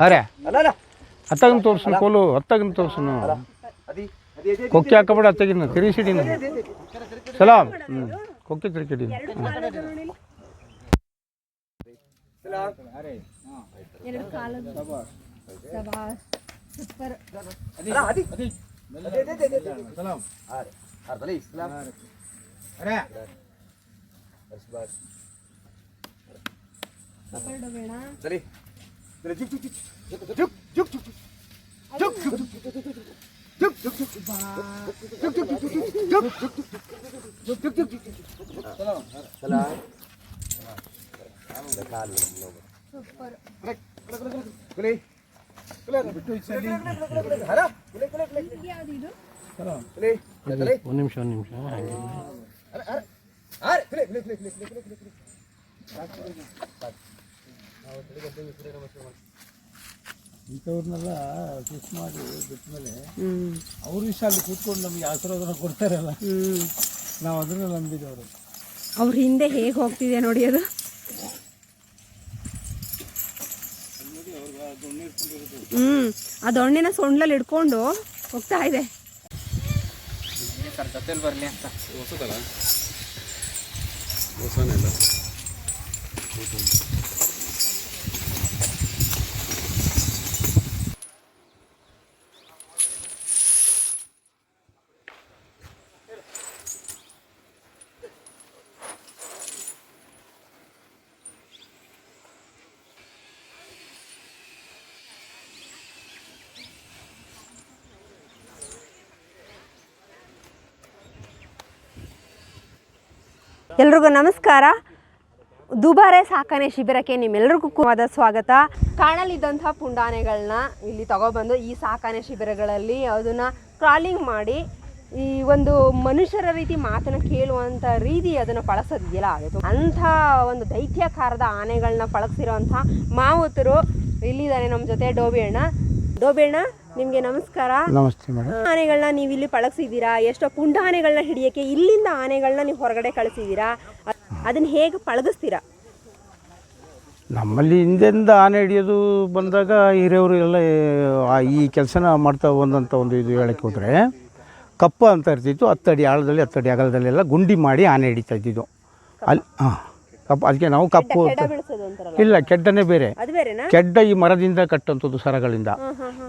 ಅರೆ. ಅತ್ತಾಗಿನ ತೋರ್ಸು ಕೋಲು ಅತ್ತಾಗಿನ ತೋರ್ಸು ಕೊಕ್ಕೆ ಹಾಕಬೇಡ ಅತ್ತಾಗಿನ ತಿರುಗಿಸಿಡಿನ ಸಲಾಮ್ ಹ್ಞೂ ತಿರುಗಿಡಿ ಸಲಾಮ್ ಅರೆ. ಅರೆ ಬಲಿ ಸಲಾಮ್ ಅರೆ ಸೂಪರ್ ಡಬೇಣ ಸರಿ ಸರಿ ಜುಕ್ ಜುಕ್ ಜುಕ್ ಜುಕ್ ಜುಕ್ ಜುಕ್ ಜುಕ್ ಜುಕ್ ಜುಕ್ ಜುಕ್ ಜುಕ್ ಜುಕ್ ಜುಕ್ ಜುಕ್ ಜುಕ್ ಜುಕ್ ಜುಕ್ ಸಲಾಮ್ ಸಲಾಮ್ ಸೂಪರ್ ಕುಲಿ ಬಿಟ್ಟು ಸರಿ ಹರ ಕುಲಿ ಕುಲಿ ಕುಲಿ ಯಾವ್ದು ಇದು ಕುಲಿ ಕುಲಿ ಒಂದು ನಿಮಿಷ ಒಂದು ನಿಮಿಷ ಅರೆ ಅರೆ ಅರೆ ಇಂಥವ್ರನ್ನೆಲ್ಲ ಫಿಕ್ಸ್ ಮಾಡಿ ಬಿಟ್ಟ ಮೇಲೆ ಅವ್ರ ಇಷ್ಟ ಅಲ್ಲಿ ಕೂತ್ಕೊಂಡು ನಮಗೆ ಆಶೀರ್ವಾದನ ಕೊಡ್ತಾರಲ್ಲ. ನಾವು ಅದನ್ನ ನಂಬಿದವರು ಅವ್ರ. ಹಿಂದೆ ಹೇಗೆ ಹೋಗ್ತಿದೆ ನೋಡಿ ಅದು? ಹ್ಮ್. ಆ ದೊಣ್ಣೆನ ಸೊಂಡ್ಲಲ್ಲಿ ಇಡ್ಕೊಂಡು ಹೋಗ್ತಾ ಇದೆ. ಎಲ್ರಿಗೂ ನಮಸ್ಕಾರ. ದುಬಾರೆ ಸಾಕಣೆ ಶಿಬಿರಕ್ಕೆ ನಿಮ್ಮೆಲ್ಲರಿಗೂ ಕೂಡ ಸ್ವಾಗತ. ಕಾಣಲಿದ್ದಂಥ ಪುಂಡಾನೆಗಳನ್ನ ಇಲ್ಲಿ ತಗೊಬಂದು ಈ ಸಾಕಣೆ ಶಿಬಿರಗಳಲ್ಲಿ ಅದನ್ನು ಕ್ರಾಲಿಂಗ್ ಮಾಡಿ ಈ ಒಂದು ಮನುಷ್ಯರ ರೀತಿ ಮಾತನ್ನು ಕೇಳುವಂಥ ರೀತಿ ಅದನ್ನು ಪಳಸೋದಿದೆಯಲ್ಲ ಅದು ಅಂಥ ಒಂದು ದೈತ್ಯಕಾರದ ಆನೆಗಳನ್ನ ಪಳಗ್ಸಿರೋಂಥ ಮಾವುತರು ಇಲ್ಲಿದ್ದಾರೆ ನಮ್ಮ ಜೊತೆ ಡೋಬಿ ಅಣ್ಣ. ಡೋಬಿ ಅಣ್ಣ ನಿಮಗೆ ನಮಸ್ಕಾರ. ನಮಸ್ತೆ ಮೇಡಮ್. ಆನೆಗಳನ್ನ ನೀವು ಇಲ್ಲಿ ಪಳಗ್ಸಿದ್ದೀರಾ? ಎಷ್ಟೋ ಪುಂಡ ಆನೆಗಳನ್ನ ಹಿಡಿಯಕ್ಕೆ ಇಲ್ಲಿಂದ ಆನೆಗಳನ್ನ ನೀವು ಹೊರಗಡೆ ಕಳಿಸಿದ್ದೀರಾ? ಅದನ್ನ ಹೇಗೆ ಪಳಗಿಸ್ತೀರಾ? ನಮ್ಮಲ್ಲಿ ಹಿಂದೆಂದ ಆನೆ ಹಿಡಿಯೋದು ಬಂದಾಗ ಹಿರಿಯವರು ಎಲ್ಲ ಈ ಕೆಲಸನ ಮಾಡ್ತಾ ಬಂದಂಥ ಒಂದು ಇದು ಹೇಳಕ್ಕೆ ಹೋದರೆ ಕಪ್ಪ ಅಂತ ಇರ್ತಿತ್ತು. ಹತ್ತಡಿ ಆಳದಲ್ಲಿ ಹತ್ತಡಿ ಅಗಲದಲ್ಲೆಲ್ಲ ಗುಂಡಿ ಮಾಡಿ ಆನೆ ಹಿಡಿತಾ ಇದ್ದಿದ್ದು. ಅಲ್ಲಿ ಹಾಂ ಕಪ್ಪ ಅದಕ್ಕೆ ನಾವು ಕಪ್ಪು ಅಂತ ಇಲ್ಲ ಕೆಡ್ಡನೇ ಬೇರೆ. ಅದು ಬೇರೆನಾ? ಕೆಡ್ಡ ಈ ಮರದಿಂದ ಕಟ್ಟುವಂಥದ್ದು ಸರಗಳಿಂದ.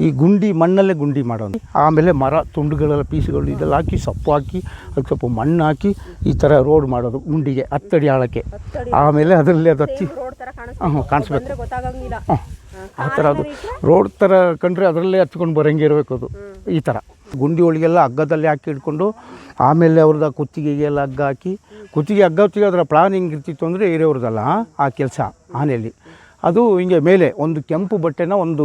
ಈ ಗುಂಡಿ ಮಣ್ಣಲ್ಲೇ ಗುಂಡಿ ಮಾಡೋದು. ಆಮೇಲೆ ಮರ ತುಂಡುಗಳೆಲ್ಲ ಪೀಸುಗಳು ಇದೆಲ್ಲ ಹಾಕಿ ಸೊಪ್ಪು ಹಾಕಿ ಅದಕ್ಕೆ ಸ್ವಲ್ಪ ಮಣ್ಣು ಹಾಕಿ ಈ ಥರ ರೋಡ್ ಮಾಡೋದು ಗುಂಡಿಗೆ ಹತ್ತಡಿ ಆಳಕ್ಕೆ. ಆಮೇಲೆ ಅದರಲ್ಲಿ ಅದು ಹತ್ತಿ ಹಾಂ ಕಾಣಿಸ್ಬೇಕು. ಹಾಂ ಆ ಥರ ಅದು. ರೋಡ್ ಥರ ಕಂಡ್ರೆ ಅದರಲ್ಲೇ ಹತ್ಕೊಂಡು ಬರೋಂಗೆ ಇರಬೇಕು ಅದು. ಈ ಥರ. ಗುಂಡಿ ಒಳಗೆಲ್ಲ ಹಗ್ಗದಲ್ಲಿ ಹಾಕಿ ಇಟ್ಕೊಂಡು ಆಮೇಲೆ ಅವ್ರದ್ದು ಕುತ್ತಿಗೆಗೆಲ್ಲ ಹಗ್ಗ ಹಾಕಿ, ಕುತ್ತಿಗೆ ಹಗ್ಗ ಹೊತ್ತಿಗೆ ಅದರ ಪ್ಲಾನಿಂಗ್ ಇರ್ತಿತ್ತು ಅಂದರೆ ಹಿರಿಯವ್ರದ್ದಲ್ಲ, ಆ ಕೆಲಸ, ಆನೆಯಲ್ಲಿ. ಅದು ಹಿಂಗೆ ಮೇಲೆ ಒಂದು ಕೆಂಪು ಬಟ್ಟೆನ ಒಂದು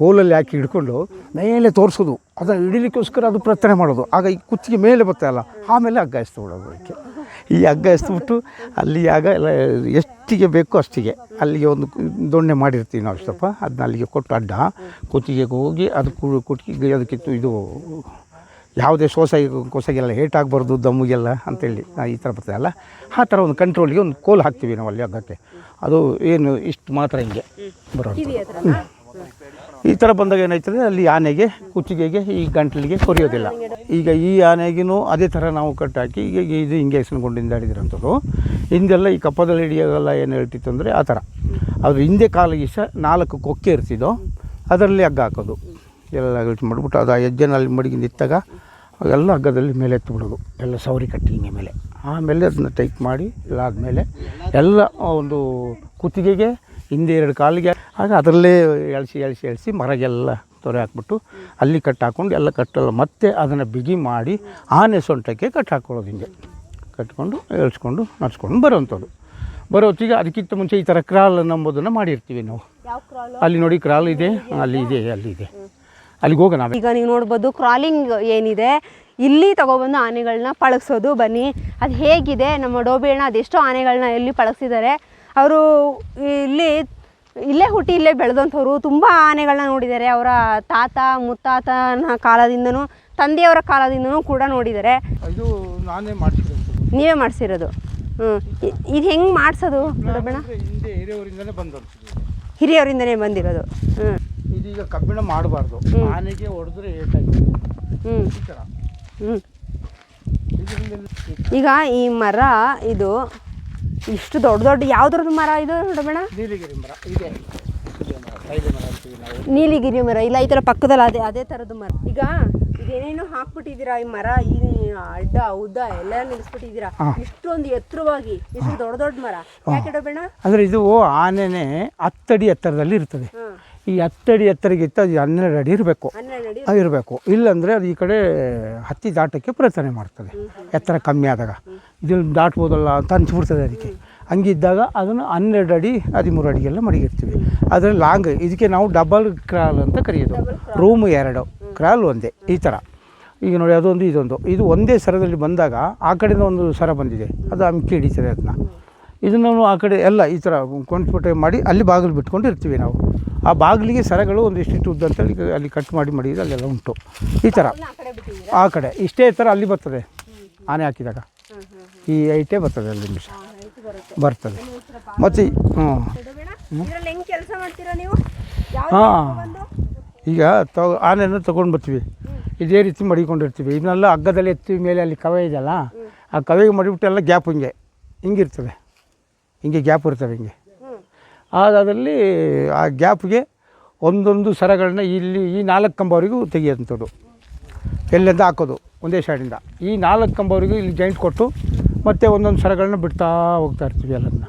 ಕೋಲಲ್ಲಿ ಹಾಕಿ ಹಿಡ್ಕೊಂಡು ಮೇಲೆ ತೋರಿಸೋದು. ಅದನ್ನು ಹಿಡಿಲಿಕ್ಕೋಸ್ಕರ ಅದು ಪ್ರಯತ್ನ ಮಾಡೋದು. ಆಗ ಈ ಕುತ್ತಿಗೆ ಮೇಲೆ ಬರ್ತಲ್ಲ ಆಮೇಲೆ ಹಗ್ಗ ಇಸ್ತು ಬಿಡೋದು ಅದಕ್ಕೆ. ಈ ಹಗ್ಗ ಎಸ್ಬಿಟ್ಟು ಅಲ್ಲಿ ಆಗ ಎಷ್ಟಿಗೆ ಬೇಕೋ ಅಷ್ಟಿಗೆ. ಅಲ್ಲಿಗೆ ಒಂದು ದೊಣ್ಣೆ ಮಾಡಿರ್ತೀವಿ ನಾವು ಸ್ವಲ್ಪ ಅದನ್ನ ಅಲ್ಲಿಗೆ ಕೊಟ್ಟು ಅಡ್ಡ. ಕುತ್ತಿಗೆಗೆ ಹೋಗಿ ಅದು ಕು- ಕುತ್ತಿಗೆ ಅದಕ್ಕೆ ಇದು ಯಾವುದೇ ಸೋಸಾಗಿ ಕೊಸಗೆಲ್ಲ ಏಟಾಗಬಾರ್ದು ದಮ್ಮಿಗೆಲ್ಲ ಅಂತೇಳಿ ಈ ಥರ ಬರ್ತದಲ್ಲ. ಆ ಥರ ಒಂದು ಕಂಟ್ರೋಲಿಗೆ ಒಂದು ಕೋಲು ಹಾಕ್ತೀವಿ ನಾವು ಅಲ್ಲಿ ಹಗ್ಗಕ್ಕೆ. ಅದು ಏನು ಇಷ್ಟು ಮಾತ್ರ ಹಿಂಗೆ. ಬರೋದು ಈ ಥರ ಬಂದಾಗ ಏನಾಯ್ತದೆ? ಅಲ್ಲಿ ಆನೆಗೆ, ಕುತ್ತಿಗೆಗೆ, ಈ ಗಂಟಲಿಗೆ ಕೊರಿಯೋದಿಲ್ಲ. ಈಗ ಈ ಆನೆಗಿನೂ ಅದೇ ಥರ ನಾವು ಕಟ್ಟಾಕಿ ಈಗ ಇದು ಹಿಂಗೆ ಹೆಸರುಗೊಂಡಿಂದ ಹಿಡಿದಿರೋಂಥದ್ದು ಹಿಂದೆಲ್ಲ ಈ ಕಪ್ಪದಲ್ಲಿ ಹಿಡಿಯೋದೆಲ್ಲ ಏನು ಹೇಳ್ತಿತ್ತು ಅಂದರೆ ಆ ಥರ ಅದು ಹಿಂದೆ ಕಾಲಿಗೆ ಸಹ ನಾಲ್ಕು ಕೊಕ್ಕೆ ಇರ್ತಿದ್ದೋ ಅದರಲ್ಲಿ ಹಗ್ಗ ಹಾಕೋದು. ಎಲ್ಲ ಇದು ಮಾಡಿಬಿಟ್ಟು ಅದು ಆ ಹೆಜ್ಜೆನಲ್ಲಿ ಮಡಗಿಂದ ಇತ್ತಾಗ ಎಲ್ಲ ಹಗ್ಗದಲ್ಲಿ ಮೇಲೆ ಎತ್ತಿಬಿಡೋದು ಎಲ್ಲ ಸೌರಿ ಕಟ್ಟಿ ಹಿಂಗೆ ಮೇಲೆ. ಆಮೇಲೆ ಅದನ್ನ ಟೈಪ್ ಮಾಡಿ ಎಲ್ಲ ಆದಮೇಲೆ ಎಲ್ಲ ಒಂದು ಕುತ್ತಿಗೆಗೆ ಹಿಂದೆ ಎರಡು ಕಾಲಿಗೆ ಆಗ ಅದರಲ್ಲೇ ಎಳ್ಸಿ ಎಳ್ಸಿ ಎಳ್ಸಿ ಮರಗೆಲ್ಲ ತೊರೆ ಹಾಕ್ಬಿಟ್ಟು ಅಲ್ಲಿ ಕಟ್ ಹಾಕ್ಕೊಂಡು ಎಲ್ಲ ಕಟ್ಟಲ್ಲ. ಮತ್ತೆ ಅದನ್ನು ಬಿಗಿ ಮಾಡಿ ಆನೆ ಸೊಂಟಕ್ಕೆ ಕಟ್ ಹಾಕ್ಕೊಳ್ಳೋದು ಹಿಂಗೆ. ಕಟ್ಕೊಂಡು ಎಳ್ಸ್ಕೊಂಡು ನಡ್ಸ್ಕೊಂಡು ಬರೋವಂಥದ್ದು ಬರೋತ್ತಿಗೆ ಅದಕ್ಕಿಂತ ಮುಂಚೆ ಈ ಥರ ಕ್ರಾಲ್ ನಂಬೋದನ್ನು ಮಾಡಿರ್ತೀವಿ ನಾವು. ಅಲ್ಲಿ ನೋಡಿ ಕ್ರಾಲ್ ಇದೆ ಅಲ್ಲಿ ಇದೆ ಅಲ್ಲಿ ಇದೆ. ಅಲ್ಲಿಗೆ ಹೋಗೋಣ ಈಗ ನೀವು ನೋಡ್ಬೋದು ಕ್ರಾಲಿಂಗ್ ಏನಿದೆ. ಇಲ್ಲಿ ತಗೊಬಂದು ಆನೆಗಳನ್ನ ಪಳಗಿಸೋದು ಬನ್ನಿ. ಅದು ಹೇಗಿದೆ? ನಮ್ಮ ಡೋಬೇಣ್ಣ ಅದೆಷ್ಟೋ ಆನೆಗಳನ್ನ ಎಲ್ಲಿ ಪಳಗ್ಸಿದ್ದಾರೆ? ಅವರು ಇಲ್ಲಿ ಇಲ್ಲೇ ಹುಟ್ಟಿ ಇಲ್ಲೇ ಬೆಳೆದಂಥವ್ರು ತುಂಬ ಆನೆಗಳನ್ನ ನೋಡಿದ್ದಾರೆ. ಅವರ ತಾತ ಮುತ್ತಾತನ ಕಾಲದಿಂದನೂ ತಂದೆಯವರ ಕಾಲದಿಂದನೂ ಕೂಡ ನೋಡಿದ್ದಾರೆ. ಇದು ನಾನೇ ಮಾಡಿಸಿರೋದು ನೀವೇ ಮಾಡಿಸಿರೋದು? ಹ್ಞೂ ಇದು ಹೆಂಗೆ ಮಾಡಿಸೋದು ಕಬ್ಬಿಣ ಹಿಂದೆ ಬಂದಂಥದ್ದು ಹಿರಿಯವರಿಂದನೇ ಬಂದಿರೋದು. ಹ್ಞೂ ಇದೀಗ ಕಬ್ಬಿಣ ಮಾಡಬಾರ್ದು. ಆನೆಗೆ ಹೊಡೆದ್ರೆ ಹ್ಞೂ ಹ್ಞೂ ಈಗ ಈ ಮರ ಇದು ಇಷ್ಟು ದೊಡ್ಡ ದೊಡ್ಡ ಯಾವ್ದ್ರದ್ದು ಮರ ಇದು ನೋಡಬೇಡ ನೀಲಿಗಿರಿ ಮರ ಇದೆ. ನೀಲಿಗಿರಿ ಮರ ಇಲ್ಲ ಈ ಥರ ಪಕ್ಕದಲ್ಲಿ ಅದೇ ಅದೇ ಥರದ್ದು ಮರ. ಈಗ ಇದೇನೇನು ಹಾಕ್ಬಿಟ್ಟಿದ್ದೀರಾ ಈ ಮರ? ಈ ಅಡ್ಡ ಉದ್ದ ಎಲ್ಲ ನಿಲ್ಲಿಸ್ಬಿಟ್ಟಿದ್ದೀರಾ ಇಷ್ಟೊಂದು ಎತ್ತರವಾಗಿ ಇಷ್ಟು ದೊಡ್ಡ ದೊಡ್ಡ ಮರ. ಯಾಕೆ ಇಡಬೇಡ ಅಂದ್ರೆ ಇದು ಆನೆನೆ ಹತ್ತಡಿ ಎತ್ತರದಲ್ಲಿ ಇರ್ತದೆ. ಈ ಹತ್ತಡಿ ಎತ್ತರಗಿತ್ತ ಅದು ಹನ್ನೆರಡು ಅಡಿ ಇರಬೇಕು. ಇರಬೇಕು. ಇಲ್ಲಾಂದರೆ ಅದು ಈ ಕಡೆ ಹತ್ತಿ ದಾಟಕ್ಕೆ ಪ್ರಯತ್ನ ಮಾಡ್ತದೆ. ಎತ್ತರ ಕಮ್ಮಿ ಆದಾಗ. ಇದನ್ನು ದಾಟ್ಬೋದಲ್ಲ ಅಂತ ಅನ್ಸಿಬಿಡ್ತದೆ ಅದಕ್ಕೆ. ಹಂಗಿದ್ದಾಗ ಅದನ್ನು ಹನ್ನೆರಡು ಅಡಿ ಹದಿಮೂರು ಅಡಿಗೆಲ್ಲ ಮಡಗಿರ್ತೀವಿ. ಅದರಲ್ಲಿ ಲಾಂಗ್ ಇದಕ್ಕೆ ನಾವು ಡಬಲ್ ಕ್ರಾಲ್ ಅಂತ ಕರೆಯೋದು. ರೂಮ್ ಎರಡು ಕ್ರಾಲ್ ಒಂದೇ ಈ ಥರ. ಈಗ ನೋಡಿ ಅದೊಂದು ಇದೊಂದು. ಇದು ಒಂದೇ ಸರದಲ್ಲಿ ಬಂದಾಗ ಆ ಕಡೆಯಿಂದ ಒಂದು ಸರ ಬಂದಿದೆ. ಅದು ಅಮ್ಕಿ ಹಿಡಿತದೆ ಅದನ್ನ. ಇದನ್ನು ಆ ಕಡೆ ಎಲ್ಲ ಈ ಥರ ಕೊಂಡ್ಬಿಟ್ಟೆ ಮಾಡಿ ಅಲ್ಲಿ ಬಾಗಿಲು ಬಿಟ್ಕೊಂಡು ಇರ್ತೀವಿ ನಾವು. ಆ ಬಾಗಿಲಿಗೆ ಸರಗಳು ಒಂದು ಇಷ್ಟಿಷ್ಟು ಉದ್ದ ಅಂತೇಳಿ ಅಲ್ಲಿ ಕಟ್ ಮಾಡಿ ಮಾಡಿದ್ರೆ ಅಲ್ಲೆಲ್ಲ ಉಂಟು. ಈ ಥರ. ಆ ಕಡೆ ಇಷ್ಟೇ ಥರ ಅಲ್ಲಿ ಬರ್ತದೆ. ಆನೆ ಹಾಕಿದಾಗ. ಈ ಐಟೇ ಬರ್ತದೆ ಅಲ್ಲಿ ನಿಮಿಷ. ಬರ್ತದೆ. ಮತ್ತು ಹ್ಞೂ ಹಾಂ. ಈಗ ತೊ ಆನೆಯನ್ನು ತೊಗೊಂಡು ಬರ್ತೀವಿ. ಇದೇ ರೀತಿ ಮಡಿಕೊಂಡಿರ್ತೀವಿ. ಇದನ್ನೆಲ್ಲ ಹಗ್ಗದಲ್ಲಿ ಎತ್ತಿ ಮೇಲೆ ಅಲ್ಲಿ ಕವೆ ಇದೆಯಲ್ಲ ಆ ಕವೆಗೆ ಮಡಿಬಿಟ್ಟೆಲ್ಲ ಗ್ಯಾಪ್ ಹಿಂಗೆ. ಹಿಂಗಿರ್ತದೆ. ಹಿಂಗೆ ಗ್ಯಾಪ್ ಇರ್ತವೆ ಹಿಂಗೆ. ಆದಲ್ಲಿ ಆ ಗ್ಯಾಪ್ಗೆ ಒಂದೊಂದು ಸರಗಳನ್ನ ಇಲ್ಲಿ ಈ ನಾಲ್ಕು ಕಂಬವರೆಗೂ ತೆಗೆಯೋಂಥದ್ದು ಎಲ್ಲಿಂದ ಹಾಕೋದು? ಒಂದೇ ಸೈಡಿಂದ ಈ ನಾಲ್ಕು ಕಂಬವರೆಗೂ ಇಲ್ಲಿ ಜಾಯಿಂಟ್ ಕೊಟ್ಟು ಮತ್ತೆ ಒಂದೊಂದು ಸರಗಳನ್ನ ಬಿಡ್ತಾ ಹೋಗ್ತಾ ಇರ್ತೀವಿ ಎಲ್ಲದನ್ನ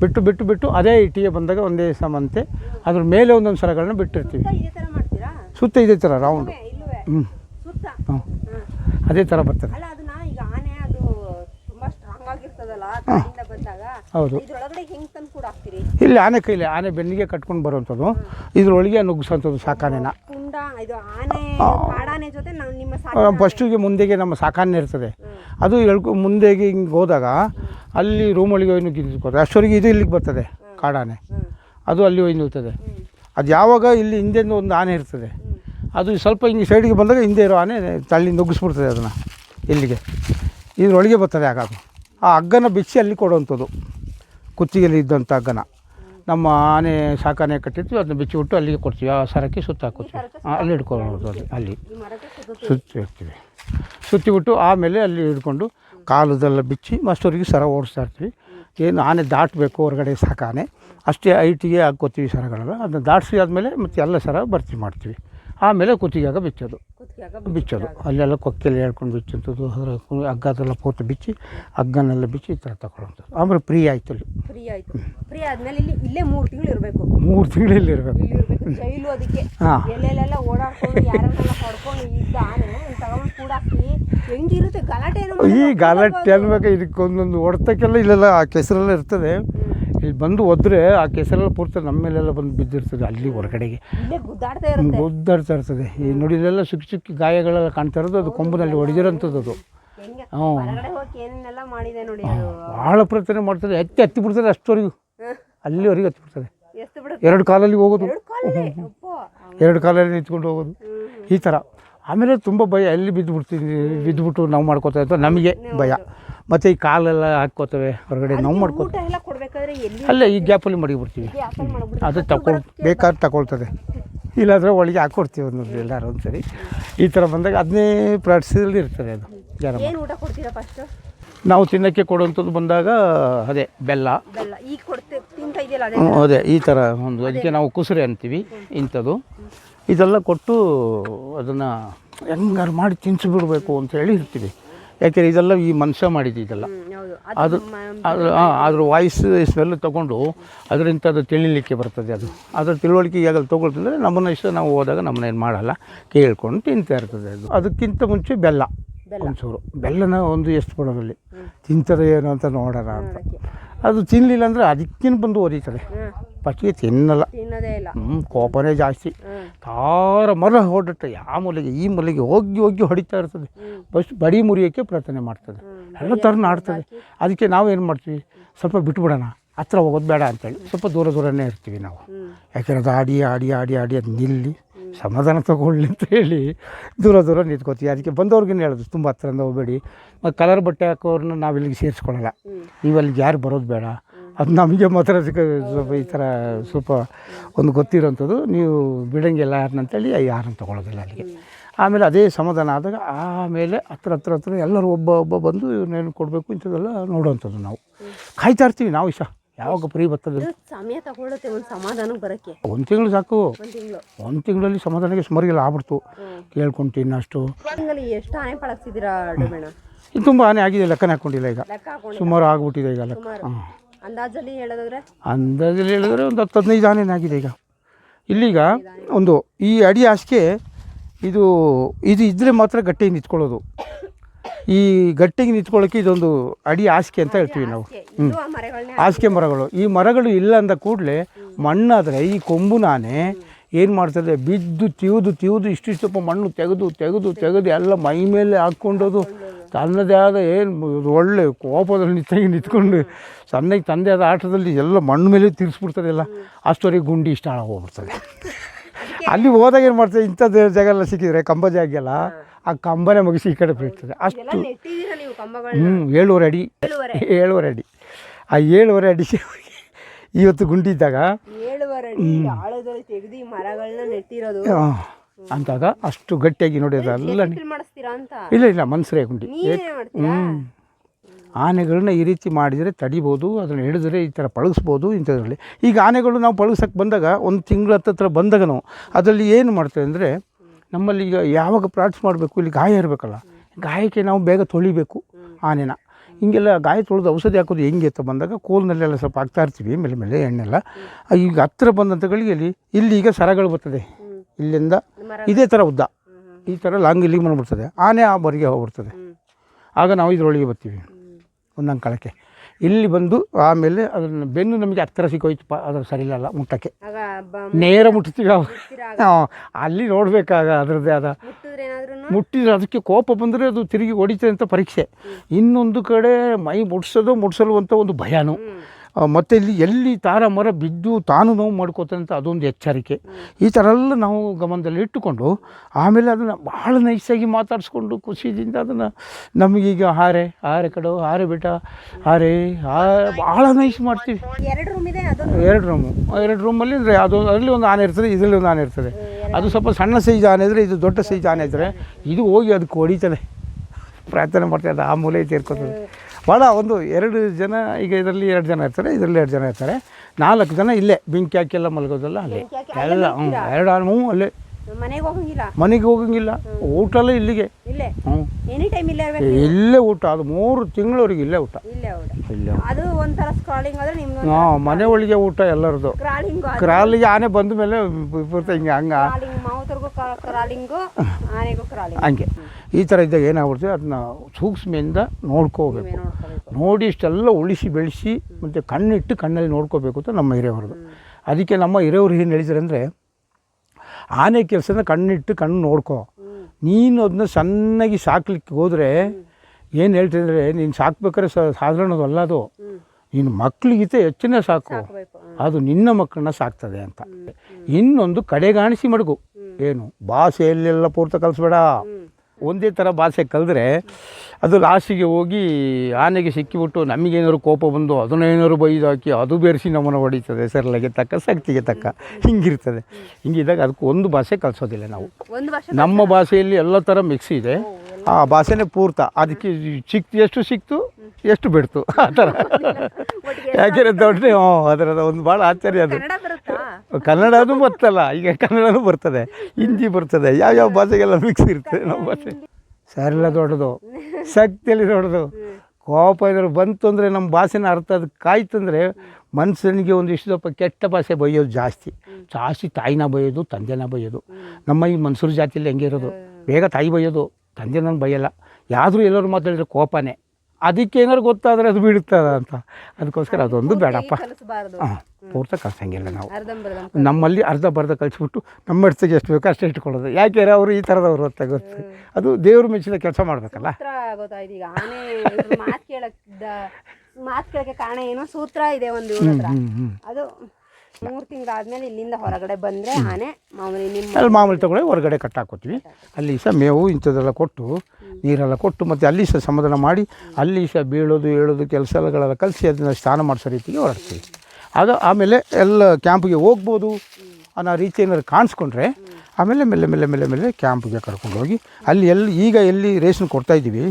ಬಿಟ್ಟು ಬಿಟ್ಟು ಬಿಟ್ಟು ಅದೇ ಇಟ್ಟಿಗೆ ಬಂದಾಗ ಒಂದೇ ಸಮಂತೆ ಅದ್ರ ಮೇಲೆ ಒಂದೊಂದು ಸರಗಳನ್ನ ಬಿಟ್ಟಿರ್ತೀವಿ. ಸುತ್ತ ಇದೇ ಥರ ರೌಂಡು ಹ್ಞೂ ಹ್ಞೂ. ಅದೇ ಥರ ಬರ್ತದೆ ಅಲ್ಲ ಅದನ್ನ ಈಗ ಆನೆ ಅದು ತುಂಬಾ ಸ್ಟ್ರಾಂಗ್ ಹೌದು. ಇಲ್ಲ ಆನೆ ಕೈಲಿ ಆನೆ ಬೆನ್ನಿಗೆ ಕಟ್ಕೊಂಡು ಬರುವಂಥದ್ದು ಇದ್ರೊಳಗೆ ನುಗ್ಗಿಸೋಂಥದ್ದು ಸಾಕಾನೆನ. ಫಸ್ಟಿಗೆ ಮುಂದೆಗೆ ನಮ್ಮ ಸಾಕಾನೆ ಇರ್ತದೆ. ಅದು ಎಳ್ಕೊ ಮುಂದೆಗೆ ಹಿಂಗೆ ಹೋದಾಗ ಅಲ್ಲಿ ರೂಮೊಳಗೆ ಹೋಗಿ ನುಗ್ಗಿಸ್ಕೋತಾರೆ ಅಷ್ಟೊರಿಗೆ ಇದು ಇಲ್ಲಿಗೆ ಬರ್ತದೆ ಕಾಡಾನೆ. ಅದು ಅಲ್ಲಿ ಹೋಗಿ ನಿಲ್ತದೆ ಅದು ಯಾವಾಗ ಇಲ್ಲಿ ಹಿಂದೆಂದು ಒಂದು ಆನೆ ಇರ್ತದೆ. ಅದು ಸ್ವಲ್ಪ ಹಿಂಗೆ ಸೈಡಿಗೆ ಬಂದಾಗ ಹಿಂದೆ ಇರೋ ಆನೆ ತಳ್ಳಿ ನುಗ್ಗಿಸ್ಬಿಡ್ತದೆ ಅದನ್ನು ಇಲ್ಲಿಗೆ. ಇದ್ರೊಳಗೆ ಬರ್ತದೆ ಆಗ ಅದು ಆ ಹಗ್ಗನ ಬಿಚ್ಚಿ ಅಲ್ಲಿ ಕೊಡುವಂಥದ್ದು. ಕುತ್ತಿಗೆಯಲ್ಲಿ ಇದ್ದಂಥ ಹಗ್ಗನ. ನಮ್ಮ ಆನೆ ಸಾಕಾನೆ ಕಟ್ಟಿರ್ತೀವಿ ಅದನ್ನ ಬಿಚ್ಚಿಬಿಟ್ಟು ಅಲ್ಲಿಗೆ ಕೊಡ್ತೀವಿ. ಆ ಸರಕ್ಕೆ ಸುತ್ತ ಹಾಕೋತೀವಿ. ಅಲ್ಲಿ ಹಿಡ್ಕೊಳ್ಳೋದು ಅಲ್ಲಿ. ಅಲ್ಲಿ ಸುತ್ತಿ ಇರ್ತೀವಿ ಸುತ್ತಿಬಿಟ್ಟು ಆಮೇಲೆ ಅಲ್ಲಿ ಹಿಡ್ಕೊಂಡು ಕಾಲದೆಲ್ಲ ಬಿಚ್ಚಿ ಮಸ್ತೂರಿಗೆ ಸರ ಓಡಿಸ್ತಾ ಇರ್ತೀವಿ. ಏನು ಆನೆ ದಾಟಬೇಕು ಹೊರಗಡೆ ಸಾಕಾನೆ. ಅಷ್ಟೇ ಐಟಿಗೆ ಹಾಕ್ಕೋತೀವಿ ಸರಗಳೆಲ್ಲ. ಅದನ್ನ ದಾಟಿಸಿ ಆದಮೇಲೆ ಮತ್ತೆ ಎಲ್ಲ ಸರ ಭರ್ತಿ ಮಾಡ್ತೀವಿ. ಆಮೇಲೆ ಕುತ್ತಿಗೆಯಾಗ ಬಿಚ್ಚೋದು. ಬಿಚ್ಚೋದು. ಅಲ್ಲೆಲ್ಲ ಕೊಕ್ಕೆಲ್ಲ ಹೇಳ್ಕೊಂಡು ಬಿಚ್ಚಂಥದ್ದು ಅದರ ಹಗ್ಗದೆಲ್ಲ ಪೂರ್ತಿ ಬಿಚ್ಚಿ ಹಗ್ಗನೆಲ್ಲ ಬಿಚ್ಚಿ ಈ ಥರ ತಗೊಳ್ಳೋಂಥದ್ದು ಆಮೇಲೆ ಫ್ರೀ ಆಯ್ತು ಅಲ್ಲಿ ಫ್ರೀ ಆಯ್ತು. ಫ್ರೀ ಆದಮೇಲೆ ಇಲ್ಲಿ ಇಲ್ಲೇ ಮೂರು ತಿಂಗಳು ಇರಬೇಕು. ಮೂರು ಇರಬೇಕು. ಇಲ್ಲಿ ಇರಬೇಕು. ಜೈಲು ಅದಕ್ಕೆ. ಹಾಂ. ಎಲ್ಲೆಲ್ಲೆಲ್ಲ ಓಡಾಡ್ಕೊಂಡು ಯಾರನ್ನೆಲ್ಲ ಹೊಡ್ಕೊಂಡು ಇದ್ದ ಆನೆ ತಗೊಂಡು ಕೂಡ ಹಾಕಿ ಹೆಂಗಿರುತ್ತೆ ಗಲಾಟೆ ಈ ಗಲಾಟೆ ಅನ್ಬೇಕು. ಇದಕ್ಕೆ ಒಂದೊಂದು ಹೊಡ್ತಕ್ಕೆಲ್ಲ ಇಲ್ಲೆಲ್ಲ ಆ ಕೆಸರೆಲ್ಲ ಇರ್ತದೆ. ಇಲ್ಲಿ ಬಂದು ಒದ್ರೆ ಆ ಕೆಸರೆಲ್ಲ ಪೂರ್ತಿ ನಮ್ಮ ಮೇಲೆಲ್ಲ ಬಂದು ಬಿದ್ದಿರ್ತದೆ ಅಲ್ಲಿ ಹೊರಗಡೆಗೆ. ಗುದ್ದಾಡ್ತಾ ಇರ್ತದೆ. ಈ ನುಡಿಲೆಲ್ಲ ಚಿಕ್ಕ ಚಿಕ್ಕ ಗಾಯಗಳೆಲ್ಲ ಕಾಣ್ತಾ ಇರೋದು ಅದು ಕೊಂಬಿನಲ್ಲಿ ಹೊಡೆದಿರೋಂಥದ್ದು ಅದು. ಹ್ಞೂ. ಭಾಳ ಪ್ರಯತ್ನ ಮಾಡ್ತದೆ. ಹತ್ತಿ ಹತ್ತಿ ಬಿಡ್ತದೆ ಅಷ್ಟವರೆಗೂ. ಅಲ್ಲಿವರೆಗೂ ಹತ್ತಿ ಬಿಡ್ತದೆ. ಎರಡು ಕಾಲಲ್ಲಿ ಹೋಗೋದು. ಎರಡು ಕಾಲಲ್ಲಿ? ಅಪ್ಪ. ಎರಡು ಕಾಲಲ್ಲಿ ನಿಂತ್ಕೊಂಡು ಹೋಗೋದು. ಈ ಥರ. ಆಮೇಲೆ ತುಂಬ ಭಯ. ಎಲ್ಲಿ ಬಿದ್ದು ಬಿಡ್ತೀನಿ ಬಿದ್ದುಬಿಟ್ಟು ನಾವು ಮಾಡ್ಕೋತಾ ಇದ್ದೋ ನಮಗೆ ಭಯ. ಮತ್ತು ಈ ಕಾಲೆಲ್ಲ ಹಾಕ್ಕೋತವೆ ಹೊರಗಡೆ ನೋವು ಮಾಡ್ಕೊತೀವಿ. ಅಲ್ಲೇ ಈ ಗ್ಯಾಪಲ್ಲಿ ಮಡಗಿಬಿಡ್ತೀವಿ. ಅದು ತಗೊಳ್ ಬೇಕಾದ್ರೆ ತಗೊಳ್ತದೆ ಇಲ್ಲಾಂದರೆ ಒಳಗೆ ಹಾಕ್ಕೊಡ್ತೀವಿ ಒಂದೊಂದು ಎಲ್ಲರೂ ಒಂದು ಸರಿ ಈ ಥರ ಬಂದಾಗ ಅದನ್ನೇ ಪ್ರಾಟಿಸಲ್ಲಿ ಇರ್ತದೆ ಅದು ಜನ ನಾವು ತಿನ್ನೋಕ್ಕೆ ಕೊಡುವಂಥದ್ದು ಬಂದಾಗ ಅದೇ ಬೆಲ್ಲ. ಅದೇ? ಈ ಥರ ಒಂದು ಅದಕ್ಕೆ ನಾವು ಕುಸುರೆ ಅಂತೀವಿ ಇಂಥದ್ದು. ಇದೆಲ್ಲ ಕೊಟ್ಟು ಅದನ್ನು ಹೆಂಗಾರು ಮಾಡಿ ತಿನ್ಸಿಬಿಡ್ಬೇಕು ಅಂತ ಹೇಳಿ ಇರ್ತೀವಿ. ಯಾಕೆಂದರೆ ಇದೆಲ್ಲ ಈ ಮನುಷ್ಯ ಮಾಡಿದ್ದು ಇದೆಲ್ಲ. ಅದು ಅದು ಅದ್ರ ಹಾಂ ಅದ್ರ ವಾಯ್ಸ್ ಸ್ಮೆಲ್ ತೊಗೊಂಡು ಅದರಿಂದ ಅದು ತಿಳಿಲಿಕ್ಕೆ ಬರ್ತದೆ ಅದು. ಅದ್ರ ತಿಳುವಳಿಕೆ ಈಗಾಗಲೇ ತೊಗೊಳ್ತಂದರೆ ನಮ್ಮನ್ನ ಇಷ್ಟ ನಾವು ಹೋದಾಗ ನಮ್ಮನ್ನ ಏನು ಮಾಡಲ್ಲ ಕೇಳ್ಕೊಂಡು ತಿಂತಾ ಇರ್ತದೆ ಅದು. ಅದಕ್ಕಿಂತ ಮುಂಚೆ ಬೆಲ್ಲ. ಒಂಚೂರು. ಬೆಲ್ಲನ ಒಂದು ಎಷ್ಟು ಕೊಡೋದಲ್ಲಿ ತಿಂತದೆ ಏನು ಅಂತ ನೋಡೋಣ ಅಂತ. ಅದು ತಿನ್ನಲಿಲ್ಲ ಅಂದರೆ ಅದಕ್ಕಿಂತ ಬಂದು ಒರೀತದೆ. ಪಚ್ಚಿಗೆ ಫಸ್ಟಿಗೆ ತಿನ್ನಲ್ಲ. ಹ್ಞೂ ಕೋಪನೇ ಜಾಸ್ತಿ. ತಾರ ಮರ ಹೊರಟ ಯಾವ ಮೂಲೆಗೆ ಈ ಮೂಲೆಗೆ ಹೋಗಿ ಹೋಗಿ ಹೊಡಿತಾ ಇರ್ತದೆ. ಫಸ್ಟ್ ಬಡಿ ಮುರಿಯೋಕ್ಕೆ ಪ್ರಾರ್ಥನೆ ಮಾಡ್ತದೆ. ಎಲ್ಲ ಥರ ಆಡ್ತದೆ ಅದಕ್ಕೆ ನಾವು ಏನು ಮಾಡ್ತೀವಿ? ಸ್ವಲ್ಪ ಬಿಟ್ಬಿಡೋಣ. ಹತ್ರ ಹೋಗೋದು ಬೇಡ ಅಂತೇಳಿ. ಸ್ವಲ್ಪ ದೂರ ದೂರನೇ ಇರ್ತೀವಿ ನಾವು. ಯಾಕೆಂದ್ರೆ ಅದು ಆಡಿ ಆಡಿ ಆಡಿ ಆಡಿ ಅದು ನಿಲ್ಲಿ. ಸಮಾಧಾನ ತೊಗೊಳ್ಳಿ ಅಂತ ಹೇಳಿ ದೂರ ದೂರ ನಿಂತ್ಕೋತೀವಿ. ಅದಕ್ಕೆ ಬಂದವ್ರಿಗೇನು ಹೇಳೋದು ತುಂಬ ಹತ್ರದಿಂದ ಹೋಗಬೇಡಿ. ಮತ್ತು ಕಲರ್ ಬಟ್ಟೆ ಹಾಕೋರನ್ನ ನಾವು ಇಲ್ಲಿಗೆ ಸೇರಿಸ್ಕೊಳ್ಳಲ್ಲ ನೀವು ಅಲ್ಲಿಗೆ ಯಾರು ಬರೋದು ಬೇಡ. ಅದು ನಮಗೆ ಮಾತ್ರ ಸ್ವಲ್ಪ ಈ ಥರ ಸ್ವಲ್ಪ ಒಂದು ಗೊತ್ತಿರೋಂಥದ್ದು. ನೀವು ಬಿಡಂಗಿಲ್ಲ ಯಾರನ್ನಂತೇಳಿ ಯಾರನ್ನು ತೊಗೊಳೋದಿಲ್ಲ ಅಲ್ಲಿಗೆ. ಆಮೇಲೆ ಅದೇ ಸಮಾಧಾನ ಆದಾಗ ಆಮೇಲೆ ಹತ್ರ ಹತ್ರ ಹತ್ರ ಎಲ್ಲರೂ ಒಬ್ಬ ಒಬ್ಬ ಬಂದು ಇವ್ರನ್ನೇನು ಕೊಡಬೇಕು ಇಂಥದ್ದೆಲ್ಲ ನೋಡೋವಂಥದ್ದು ನಾವು. ಕಾಯ್ತಾ ಇರ್ತೀವಿ ನಾವು ಇಷ್ಟ ಯಾವಾಗ ಫ್ರೀ ಬರ್ತದೆ? ಸಮಯ ತಗೊಳ್ಳುತ್ತೆ ಒಂದು ಸಮಾಧಾನಕ್ಕೆ ಬರಕ್ಕೆ. ಒಂದು ತಿಂಗಳು ಸಾಕು. ಒಂದು ತಿಂಗಳು. ಒಂದು ತಿಂಗಳಲ್ಲಿ ಸಮಾಧಾನಕ್ಕೆ ಸುಮಾರಿಗೆಲ್ಲ ಆಗ್ಬಿಡ್ತು. ಕೇಳ್ಕೊಂಡು ತಿನ್ನಷ್ಟು. ಎಷ್ಟು ಆನೆ ಪಳಗ್ಸಿದ್ದೀರಾ ಡಬೇಣ ಇದು ತುಂಬ ಆನೆ ಆಗಿದೆ ಲೆಕ್ಕ ಹಾಕ್ಕೊಂಡಿಲ್ಲ ಈಗ. ಸುಮಾರು ಆಗ್ಬಿಟ್ಟಿದೆ ಈಗ ಲೆಕ್ಕ. ಹಾಂ ಅಂದಾಜಲ್ಲಿ ಹೇಳೋದಾದ್ರೆ? ಅಂದಾಜಲ್ಲಿ ಹೇಳಿದ್ರೆ ಒಂದು ಹತ್ತು ಹದಿನೈದು ಆನೆ ಆಗಿದೆ ಈಗ. ಇಲ್ಲಿಗ ಒಂದು ಈ ಅಡಿ ಹಾಸಿಗೆ ಇದು ಇದು ಇದ್ದರೆ ಮಾತ್ರ ಗಟ್ಟಿಯಿಂದ ನಿಂತ್ಕೊಳ್ಳೋದು ಈ ಗಟ್ಟಿಗೆ ನಿಂತ್ಕೊಳ್ಳೋಕೆ ಇದೊಂದು ಅಡಿ ಹಾಸಿಗೆ ಅಂತ ಹೇಳ್ತೀವಿ ನಾವು. ಹ್ಞೂ ಹಾಸಿಗೆ ಮರಗಳು. ಈ ಮರಗಳು ಇಲ್ಲ ಅಂದ ಕೂಡಲೇ ಮಣ್ಣಾದರೆ ಈ ಕೊಂಬು ನಾನೇ ಏನು ಮಾಡ್ತದೆ? ಬಿದ್ದು ತಿವಿದು ತಿವಿದು ಇಷ್ಟಿಷ್ಟಪ್ಪ ಮಣ್ಣು ತೆಗೆದು ತೆಗೆದು ತೆಗೆದು ಎಲ್ಲ ಮೈ ಮೇಲೆ ಹಾಕ್ಕೊಂಡೋದು. ತನ್ನದೇ ಆದ ಏನು ಒಳ್ಳೆ ಕೋಪದಲ್ಲಿ ನಿಂತಾಗಿ ನಿಂತ್ಕೊಂಡು ಸಣ್ಣಗೆ ತಂದೆ ಆದ ಆಟದಲ್ಲಿ ಎಲ್ಲ ಮಣ್ಣು ಮೇಲೆ ತಿರ್ಸ್ಬಿಡ್ತದೆ ಎಲ್ಲ. ಅಷ್ಟೊರಿಗೆ ಗುಂಡಿ ಇಷ್ಟ ಹೋಗ್ಬಿಡ್ತದೆ ಅಲ್ಲಿ ಹೋದಾಗ ಏನು ಮಾಡ್ತದೆ? ಇಂಥದ್ದು ಜಾಗ ಎಲ್ಲ ಸಿಕ್ಕಿದ್ರೆ ಕಂಬ ಜಾಗ ಎಲ್ಲ ಆ ಕಂಬನೇ ಮುಗಿಸಿ ಈ ಕಡೆ ಬೀಳ್ತದೆ. ಅಷ್ಟು ಹ್ಞೂ ಏಳುವರೆ ಅಡಿ. ಏಳುವರೆ. ಅಡಿ. ಆ ಏಳುವರೆ ಅಡಿ ಇವತ್ತು ಗುಂಡಿ ಇದ್ದಾಗ ಏಳುವರೆ ಅಡಿ ಆಳದಲ್ಲಿ ತೆಗೆದು ಈ ನೆಟ್ಟಿರೋದು? ಆ, ಅಂತಾಗ ಅಷ್ಟು ಗಟ್ಟಿಯಾಗಿ ನೋಡಿ ಅದೆಲ್ಲ ಇಲ್ಲ ಇಲ್ಲ ಮನ್ಸರೇ ಗುಂಡಿ. ಹ್ಞೂ ಆನೆಗಳನ್ನ ಈ ರೀತಿ ಮಾಡಿದರೆ ತಡಿಬೋದು ಅದನ್ನು ಹಿಡಿದ್ರೆ ಈ ಥರ ಪಳಗಿಸ್ಬೋದು ಇಂಥದ್ರಲ್ಲಿ. ಈಗ ಆನೆಗಳು ನಾವು ಪಳಗಿಸೋಕೆ ಬಂದಾಗ ಒಂದು ತಿಂಗಳು ಹತ್ತತ್ರ ನಾವು ಅದರಲ್ಲಿ ಏನು ಮಾಡ್ತೇವೆ ಅಂದರೆ ನಮ್ಮಲ್ಲಿ ಈಗ ಯಾವಾಗ ಪ್ರಾಕ್ಟೀಸ್ ಮಾಡಬೇಕು ಇಲ್ಲಿ ಗಾಯ ಇರಬೇಕಲ್ಲ ಗಾಯಕ್ಕೆ ನಾವು ಬೇಗ ತೊಳಿಬೇಕು ಆನೆನ. ಹಿಂಗೆಲ್ಲ ಗಾಯ ತೊಳೆದು ಔಷಧಿ ಹಾಕೋದು ಹೆಂಗೆ ಅಂತ ಬಂದಾಗ ಕೋಲ್ನಲ್ಲೆಲ್ಲ ಸ್ವಲ್ಪ ಹಾಕ್ತಾ ಇರ್ತೀವಿ ಮೇಲೆ ಮೇಲೆ ಎಣ್ಣೆಲ್ಲ. ಈಗ ಹತ್ತಿರ ಬಂದಂಥ ಗಳಿಗೆಯಲ್ಲಿ ಇಲ್ಲಿ ಈಗ ಸರಗಳು ಬರ್ತದೆ. ಇಲ್ಲಿಂದ ಇದೇ ಥರ ಉದ್ದ. ಈ ಥರ ಲಾಂಗ್ ಇಲ್ಲಿಗೆ ಬಂದ್ಬಿಡ್ತದೆ. ಆನೆ ಆ ಬರಿಗೆ ಹೋಗ್ಬಿಡ್ತದೆ. ಆಗ ನಾವು ಇದರೊಳಗೆ ಬರ್ತೀವಿ. ಒಂದೊಂದು ಅಂಕಳಕ್ಕೆ ಇಲ್ಲಿ ಬಂದು ಆಮೇಲೆ ಅದನ್ನು ಬೆನ್ನು ನಮಗೆ ಹತ್ತಿರ ಸಿಕ್ಕೋಯ್ತಪ್ಪ ಅದ್ರ ಸರಿಯಿಲ್ಲ ಮುಟ್ಟಕ್ಕೆ. ನೇರ ಮುಟ್ತೀವಿ ಅಲ್ಲಿ ನೋಡಬೇಕಾಗ ಅದರದ್ದೇ ಆದ. ಮುಟ್ಟಿದ್ರೆ ಅದಕ್ಕೆ ಕೋಪ ಬಂದರೆ ಅದು ತಿರುಗಿ ಹೊಡಿತದೆ ಅಂತ ಪರೀಕ್ಷೆ. ಇನ್ನೊಂದು ಕಡೆ ಮೈ ಮುಟ್ಸೋದು ಅಂತ ಒಂದು ಭಯನೂ. ಮತ್ತೆ ಇಲ್ಲಿ ಎಲ್ಲಿ ತಾರ ಮರ ಬಿದ್ದು ತಾನು ನೋವು ಮಾಡ್ಕೋತಾನೆ ಅಂತ ಅದೊಂದು ಎಚ್ಚರಿಕೆ. ಈ ಥರ ಎಲ್ಲ ನಾವು ಗಮನದಲ್ಲಿ ಇಟ್ಟುಕೊಂಡು ಆಮೇಲೆ ಅದನ್ನು ಭಾಳ ನೈಸಾಗಿ ಮಾತಾಡಿಸ್ಕೊಂಡು ಖುಷಿಯಿಂದ ಅದನ್ನು ನಮಗೀಗ ಹಾರೆ ಹಾರೆ ಕಡೋ ಹಾರೆ ಬಿಟ್ಟ ಹಾರೆ ಭಾಳ ನೈಸ್ ಮಾಡ್ತೀವಿ. ಎರಡು ರೂಮ್ ಇದೆ ಎರಡು ರೂಮು ಎರಡು ರೂಮಲ್ಲಿ ಅಂದರೆ ಅದು ಅದರಲ್ಲಿ ಒಂದು ಆನೆ ಇರ್ತದೆ ಇದರಲ್ಲಿ ಒಂದು ಆನೆ ಇರ್ತದೆ. ಅದು ಸ್ವಲ್ಪ ಸಣ್ಣ ಸೈಜ್ ಆನೆ ಇದ್ದರೆ ಇದು ದೊಡ್ಡ ಸೈಜ್ ಆನೆ ಇದ್ದರೆ ಇದು ಹೋಗಿ ಅದಕ್ಕೆ ಹೊಡಿತದೆ ಪ್ರಾರ್ಥನೆ ಮಾಡ್ತಾರೆ ಅದು ಆ ಮೂಲೆ ತೀರ್ಕೋತದೆ ಭಾಳ ಒಂದು ಎರಡು ಜನ ಈಗ ಇದರಲ್ಲಿ ಎರಡು ಜನ ಇರ್ತಾರೆ ಇದರಲ್ಲಿ ಎರಡು ಜನ ಇರ್ತಾರೆ. ನಾಲ್ಕು ಜನ ಇಲ್ಲೇ ಬೆಂಕಿ ಹಾಕಿ ಎಲ್ಲ ಮಲಗೋದಲ್ಲ ಅಲ್ಲೇ. ಎಲ್ಲ ಹ್ಞೂ ಎರಡು ಹ್ಞೂ ಅಲ್ಲೇ. ಮನೆಗೆ ಹೋಗಂಗಿಲ್ಲ? ಮನೆಗೆ ಹೋಗಂಗಿಲ್ಲ. ಊಟ ಎಲ್ಲ ಇಲ್ಲಿಗೆ. ಇಲ್ಲೇ? ಹ್ಞೂ ಎನಿ ಟೈಮ್ ಇಲ್ಲೇ ಊಟ ಅದು ಮೂರು ತಿಂಗಳವರೆಗೆ ಇಲ್ಲೇ ಊಟ. ಇಲ್ಲೇ ಅದು ಒಂಥರ ಸ್ಕ್ರಾಲಿಂಗ್ ಆದ್ರೆ ಹಾಂ ಮನೆ ಒಳಗೆ ಊಟ ಎಲ್ಲರದು. ಕ್ರಾಲಿಂಗ್ ಆನೆ ಬಂದ ಮೇಲೆ ಬರ್ತಾ ಹಿಂಗೆ ಹಂಗೆ. ಕ್ರಾಲಿಂಗ್ ಮಾವುತರಿಗೂ ಕ್ರಾಲಿಂಗು ಆನೆಗೂ ಕ್ರಾಲಿಂಗ್ ಹಂಗೆ. ಈ ಥರ ಇದ್ದಾಗ ಏನಾಗ್ಬಿಡ್ತದೆ? ಅದನ್ನ ಸೂಕ್ಷ್ಮೆಯಿಂದ ನೋಡ್ಕೋಬೇಕು. ನೋಡಿ ಇಷ್ಟೆಲ್ಲ ಉಳಿಸಿ ಬೆಳೆಸಿ ಮತ್ತು ಕಣ್ಣಿಟ್ಟು ಕಣ್ಣಲ್ಲಿ ನೋಡ್ಕೋಬೇಕು ಅಂತ ನಮ್ಮ ಹಿರಿಯವ್ರದ್ದು ಅದಕ್ಕೆ ನಮ್ಮ ಹಿರಿಯವ್ರು ಏನು ಹೇಳಿದ್ರು ಅಂದರೆ ಆನೆ ಕೆಲಸನ ಕಣ್ಣಿಟ್ಟು ಕಣ್ಣು ನೋಡ್ಕೋ. ನೀನು ಅದನ್ನ ಸಣ್ಣಗೆ ಸಾಕ್ಲಿಕ್ಕೆ ಹೋದರೆ ಏನು ಹೇಳ್ತಿದ್ರೆ ನೀನು ಸಾಕ್ಬೇಕಾದ್ರೆ ಸ ಸಾಧಾರಣದಲ್ಲ ಅದು. ನೀನು ಮಕ್ಕಳಿಗಿಂತ ಹೆಚ್ಚಿನ ಸಾಕು. ಅದು ನಿನ್ನ ಮಕ್ಕಳನ್ನ ಸಾಕ್ತದೆ ಅಂತ. ಇನ್ನೊಂದು ಕಡೆಗಾಣಿಸಿ ಮಡಗು. ಏನು? ಭಾಷೆಯಲ್ಲೆಲ್ಲ ಪೂರ್ತ ಕಲಿಸ್ಬೇಡ. ಒಂದೇ ಥರ ಭಾಷೆ ಕಲಿದ್ರೆ ಅದು ಲಾಸ್ಟಿಗೆ ಹೋಗಿ ಆನೆಗೆ ಸಿಕ್ಕಿಬಿಟ್ಟು ನಮಗೇನಾದ್ರು ಕೋಪ ಬಂದು ಅದನ್ನ ಏನಾದ್ರು ಬೈದು ಹಾಕಿ ಅದು ಬೆರೆಸಿ ನಮ್ಮನ್ನು ಹೊಡಿತದೆ ಸರಳಿಗೆ ತಕ್ಕ ಶಕ್ತಿಗೆ ತಕ್ಕ. ಹಿಂಗಿರ್ತದೆ. ಹಿಂಗಿದ್ದಾಗ ಅದಕ್ಕೆ ಒಂದು ಭಾಷೆ ಕಲಿಸೋದಿಲ್ಲ ನಾವು. ನಮ್ಮ ಭಾಷೆಯಲ್ಲಿ ಎಲ್ಲ ಥರ ಮಿಕ್ಸ್ ಇದೆ. ಆ ಭಾಷೆನೇ ಪೂರ್ತ. ಅದಕ್ಕೆ ಸಿಕ್ತು ಎಷ್ಟು ಸಿಕ್ತು? ಎಷ್ಟು ಬಿಡ್ತು? ಆ ಥರ. ಯಾಕೆಂದ್ರೆ ದೊಡ್ಡ ಹ್ಞೂ ಅದರದ ಒಂದು ಭಾಳ ಆಶ್ಚರ್ಯ ಅದು. ಕನ್ನಡನೂ ಬರ್ತಲ್ಲ ಈಗ ಕನ್ನಡನೂ ಬರ್ತದೆ ಹಿಂದಿ ಬರ್ತದೆ ಯಾವ್ಯಾವ ಭಾಷೆಗೆಲ್ಲ ಮಿಕ್ಸ್ ಇರ್ತದೆ ನಮ್ಮ ಭಾಷೆ. ಸರಿಲ್ಲ ದೊಡ್ಡದು ಶಕ್ತಿಯಲ್ಲಿ ದೊಡ್ಡದು. ಕೋಪ ಇದ್ರೆ ಬಂತು ಅಂದರೆ ನಮ್ಮ ಭಾಷೆನ ಅರ್ಥ ಅದು ಕಾಯ್ತಂದರೆ ಮನುಷ್ಯನಿಗೆ ಒಂದು ಇಷ್ಟು ಸ್ವಲ್ಪ ಕೆಟ್ಟ ಭಾಷೆ ಬೈಯೋದು ಜಾಸ್ತಿ. ಜಾಸ್ತಿ ತಾಯಿನ ಬೈಯೋದು ತಂದೆನ ಬೈಯೋದು ನಮ್ಮ ಈ ಮನ್ಸೂರು ಜಾತಿಯಲ್ಲಿ ಹೆಂಗೆ ಇರೋದು? ಬೇಗ ತಾಯಿ ಬೈಯೋದು ತಂದೆ ನಂಗೆ ಬೈಯಲ್ಲ. ಯಾದರೂ ಎಲ್ಲರೂ ಮಾತಾಡಿದ್ರೆ ಕೋಪನೇ. ಅದಕ್ಕೆ ಏನಾದ್ರು ಗೊತ್ತಾದರೆ ಅದು ಬೀಳುತ್ತದ ಅಂತ. ಅದಕ್ಕೋಸ್ಕರ ಅದೊಂದು ಬೇಡಪ್ಪ. ಹಾಂ ಪೂರ್ತಿ ಕಲ್ಸಂಗಿಲ್ಲ ನಾವು. ನಮ್ಮಲ್ಲಿ ಅರ್ಧ ಬರ್ಧ ಕಲಿಸ್ಬಿಟ್ಟು ನಮ್ಮ ಅಡ್ತಿಗೆ ಎಷ್ಟು ಬೇಕು ಅಷ್ಟೇ ಇಟ್ಕೊಳ್ಳೋದು. ಯಾಕೆ ಅವರು ಈ ಥರದವರು ಅಂತ ಗೊತ್ತು. ಅದು ದೇವ್ರ ಮೆಚ್ಚಿದ ಕೆಲಸ ಮಾಡಬೇಕಲ್ಲ. ಮಾತು ಕೇಳಕ್ ಮಾತು ಕೇಳಕ್ಕೆ ಕಾರಣ ಏನೋ ಸೂತ್ರ ಇದೆ ಒಂದು ಅದು ಮೂರು ತಿಂಗಳಾದ್ಮೇಲೆ ಇಲ್ಲಿಂದ ಹೊರಗಡೆ ಬಂದ್ರೆ ಆನೆ ಮಾಮೂಲಿ ನಿಮ್ಮ ಅಲ್ಲಿ ಮಾಮೂಲಿ ತಗೊಳ್ಳಿ ಹೊರಗಡೆ ಕಟ್ಟಾಕೋತೀವಿ ಅಲ್ಲಿ ಸಹ ಮೇವು ಇಂಥದ್ದೆಲ್ಲ ಕೊಟ್ಟು ನೀರೆಲ್ಲ ಕೊಟ್ಟು ಮತ್ತು ಅಲ್ಲಿ ಸಹ ಸಮಾಧಾನ ಮಾಡಿ ಅಲ್ಲಿ ಸಹ ಬೀಳೋದು ಏಳೋದು ಕೆಲಸಗಳೆಲ್ಲ ಕಲಸಿ ಅದನ್ನು ಸ್ನಾನ ಮಾಡಿಸೋ ರೀತಿಗೆ ಹೊರಡ್ತೀವಿ. ಅದು ಆಮೇಲೆ ಎಲ್ಲ ಕ್ಯಾಂಪ್ಗೆ ಹೋಗ್ಬೋದು. ಅನ್ನೋ ರೀತಿ ಏನಾದ್ರು ಕಾಣಿಸ್ಕೊಂಡ್ರೆ ಆಮೇಲೆ ಮೆಲ್ಲೆ ಮೆಲ್ಲೆ ಮೆಲ್ಲೆ ಮೇಲೆ ಕ್ಯಾಂಪ್ಗೆ ಕರ್ಕೊಂಡು ಹೋಗಿ ಅಲ್ಲಿ ಎಲ್ಲಿ ಈಗ ಎಲ್ಲಿ ರೇಷನ್ ಕೊಡ್ತಾಯಿದ್ದೀವಿ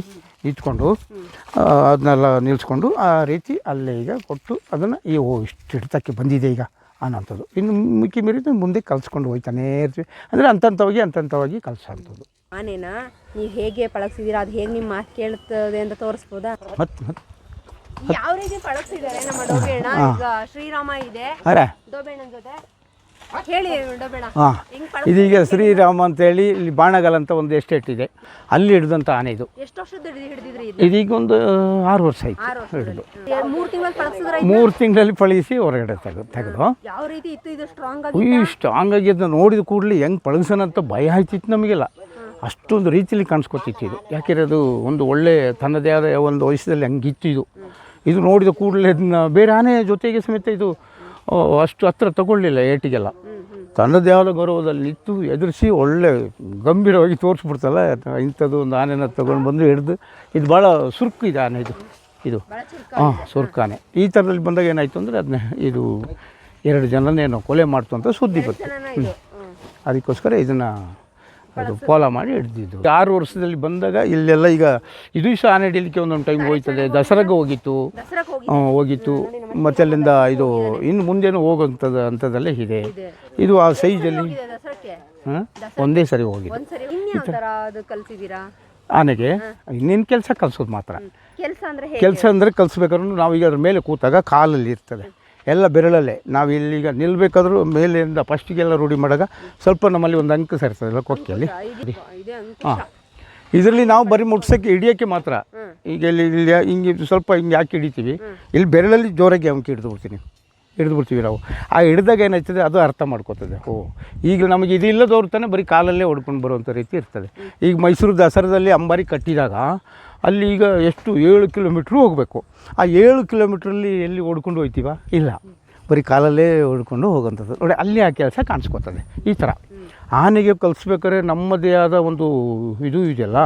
ಇಟ್ಕೊಂಡು ಅದನ್ನೆಲ್ಲ ನಿಲ್ಲಿಸ್ಕೊಂಡು ಆ ರೀತಿ ಅಲ್ಲೇ ಈಗ ಕೊಟ್ಟು ಅದನ್ನು ಈ ಓ ಇಷ್ಟು ಹಿಡಿತಕ್ಕೆ ಬಂದಿದೆ ಈಗ. ಅನ್ನೋಂಥದ್ದು ಇನ್ನು ಮಿಕ್ಕಿ ಮೀರಿದ್ರೆ ಮುಂದೆ ಕಲ್ಸ್ಕೊಂಡು ಹೋಗ್ತಾನೇ ಇರ್ತೀವಿ. ಅಂದರೆ ಅಂತಂಥವಾಗಿ ಅಂತಂಥವಾಗಿ ಕಲ್ಸೋಂಥದ್ದು. ಆನೇನ ನೀವು ಹೇಗೆ ಪಳಗ್ಸಿದ್ದೀರಾ? ಅದು ಹೇಗೆ ನಿಮ್ಮ ಮಾತು ಕೇಳ್ತದೆ ಅಂತ ತೋರಿಸ್ಬೋದಾ? ಮತ್ತೆ ಮತ್ತೆ ಯಾವ ರೀತಿ ಪಳಗ್ಸಿದ್ದಾರೆ ನಮ್ಮ ಈಗ ಶ್ರೀರಾಮ ಇದೆ. ಅರೆ. ಜೊತೆ? ಹೇಳಿ ಡೋಬೇಣ ಹಾಂ. ಹೆಂಗ್ ಪಳ ಇದೀಗ ಶ್ರೀರಾಮ ಅಂತೇಳಿ ಇಲ್ಲಿ ಬಾಣಗಲ್ ಅಂತ ಒಂದು ಎಸ್ಟೇಟ್ ಇದೆ. ಅಲ್ಲಿ ಹಿಡಿದಂಥ ಆನೆ ಇದು. ಎಷ್ಟು ವರ್ಷದ ಹಿಡಿದು ಹಿಡಿದಿದ್ರಿ ಇದು? ಇದೀಗ ಒಂದು ಆರು ವರ್ಷ ಆಯಿತು ಹಿಡಿದು. ವರ್ಷದಲ್ಲಿ ಮೂರು ತಿಂಗಳು ಪಳಗ್ಸಿದ್ರ ಮೂರು ತಿಂಗಳಲ್ಲಿ ಪಳಗಿಸಿ ಹೊರಗಡೆ ತೆಗೆದು ತೆಗೆದು. ಯಾವ ರೀತಿ ಇತ್ತು ಇದು ಸ್ಟ್ರಾಂಗ್ ಆಗಿ ಆಗಿ ಅದನ್ನ ನೋಡಿದ ಕೂಡಲೇ ಹೆಂಗೆ ಪಳಗಿಸೋಣಂತ ಭಯ ಆಯ್ತಿತ್ತು ನಮಗೆಲ್ಲ. ಅಷ್ಟೊಂದು ರೀತಿಯಲ್ಲಿ ಕಾಣಿಸ್ಕೊತಿತ್ತು ಇದು. ಯಾಕೆಂದರೆ ಅದು ಒಂದು ಒಳ್ಳೆ ತನ್ನದೇ ಆದ ಒಂದು ವಯಸ್ಸಲ್ಲಿ ಹಂಗಿತ್ತು ಇದು. ಇದು ನೋಡಿದ ಕೂಡಲೇ ಅದನ್ನ ಬೇರೆ ಆನೆ ಜೊತೆಗೆ ಸಮೇತ ಇದು ಅಷ್ಟು ಹತ್ರ ತಗೊಳ್ಳಿಲ್ಲ ಏಟಿಗೆಲ್ಲ. ತನ್ನದೇ ಆದ ಗೌರವದಲ್ಲಿ ನಿಂತು ಎದುರಿಸಿ ಒಳ್ಳೆ ಗಂಭೀರವಾಗಿ ತೋರಿಸ್ಬಿಡ್ತಲ್ಲ ಇಂಥದ್ದು ಒಂದು ಆನೆನ ತಗೊಂಡು ಬಂದು ಹಿಡಿದು ಇದು ಭಾಳ ಸುರುಕು ಇದೆ ಆನೆ ಇದು ಇದು. ಹಾಂ ಸುರ್ಕಾನೆ. ಈ ಥರದಲ್ಲಿ ಬಂದಾಗ ಏನಾಯಿತು ಅಂದರೆ ಅದನ್ನ ಇದು ಎರಡು ಜನನೇನೋ ಕೊಲೆ ಮಾಡ್ತು ಅಂತ ಸುದ್ದಿ ಬಂತು. ಅದಕ್ಕೋಸ್ಕರ ಇದನ್ನು ಅದು ಫಾಲೋ ಮಾಡಿ ಹಿಡ್ದಿದ್ದು. ಆರು ವರ್ಷದಲ್ಲಿ ಬಂದಾಗ ಇಲ್ಲೆಲ್ಲ ಈಗ ಇದು ಸಹ ಆನೆ ಹಿಡಿಲಿಕ್ಕೆ ಒಂದೊಂದು ಟೈಮ್ ಹೋಯ್ತದೆ. ದಸರಾಗೆ ಹೋಗಿತ್ತು. ಹೋಗಿತ್ತು. ಮತ್ತೆ ಅಲ್ಲಿಂದ ಇದು ಇನ್ನು ಮುಂದೇನು ಹೋಗೋಂಥದ್ದು ಅಂಥದ್ದಲ್ಲೇ ಇದೆ. ಇದು. ಆ ಸೈಜಲ್ಲಿ ಹಾಂ? ಒಂದೇ ಸರಿ ಹೋಗಿದೆ. ಆನೆಗೆ ಇನ್ನೇನು ಕೆಲಸ ಕಲಿಸೋದು ಮಾತ್ರ. ಕೆಲಸ ಅಂದ್ರೆ ಹೇಗೆ? ಕೆಲಸ ಅಂದರೆ ಕಲಿಸ್ಬೇಕಾದ್ರೂ ನಾವೀಗ ಅದ್ರ ಮೇಲೆ ಕೂತಾಗ ಕಾಲಲ್ಲಿ ಇರ್ತದೆ. ಎಲ್ಲ ಬೆರಳಲ್ಲೇ. ನಾವು ಇಲ್ಲಿಗ ನಿಲ್ಬೇಕಾದ್ರೂ ಮೇಲಿಂದ ಫಸ್ಟಿಗೆಲ್ಲ ರೂಢಿ ಮಾಡಾಗ ಸ್ವಲ್ಪ ನಮ್ಮಲ್ಲಿ ಒಂದು ಅಂಕ ಸೇರ್ತದಲ್ಲ ಕೊಕ್ಕೆಯಲ್ಲಿ ಹಾಂ. ಇದರಲ್ಲಿ ನಾವು ಬರೀ ಮುಟ್ಸೋಕ್ಕೆ ಹಿಡಿಯೋಕ್ಕೆ ಮಾತ್ರ. ಈಗ ಇಲ್ಲಿ ಇಲ್ಲಿ ಹಿಂಗೆ ಸ್ವಲ್ಪ ಹಿಂಗೆ ಹಾಕಿ ಹಿಡಿತೀವಿ. ಇಲ್ಲಿ ಬೆರಳಲ್ಲಿ ಜೋರಾಗಿ ಅಂಕಿ ಹಿಡಿದು ಬಿಡ್ತೀನಿ. ಹಿಡಿದು ಬಿಡ್ತೀವಿ ನಾವು. ಆ ಹಿಡಿದಾಗ ಏನಾಯ್ತದೆ ಅದು ಅರ್ಥ ಮಾಡ್ಕೋತದೆ. ಓ. ಈಗ ನಮಗೆ ಇದು ಇಲ್ಲದವ್ರು ತಾನೇ ಬರೀ ಕಾಲಲ್ಲೇ ಹೊಡ್ಕೊಂಡು ಬರುವಂಥ ರೀತಿ ಇರ್ತದೆ. ಈಗ ಮೈಸೂರು ದಸರಾದಲ್ಲಿ ಅಂಬಾರಿ ಕಟ್ಟಿದಾಗ ಅಲ್ಲಿ ಈಗ ಎಷ್ಟು ಏಳು ಕಿಲೋಮೀಟ್ರ್ ಹೋಗಬೇಕು. ಆ ಏಳು ಕಿಲೋಮೀಟ್ರಲ್ಲಿ ಎಲ್ಲಿ ಓಡ್ಕೊಂಡು ಹೋಗ್ತೀವ ಇಲ್ಲ. ಬರೀ ಕಾಲಲ್ಲೇ ಓಡ್ಕೊಂಡು ಹೋಗೋಂಥದ್ದು. ನೋಡಿ ಅಲ್ಲಿ ಆ ಕೆಲಸ ಕಾಣಿಸ್ಕೊತದೆ. ಈ ಥರ. ಆನೆಗೆ ಕಲಿಸ್ಬೇಕಾದ್ರೆ ನಮ್ಮದೇ ಆದ ಒಂದು ಇದು ಇದೆಯಲ್ಲ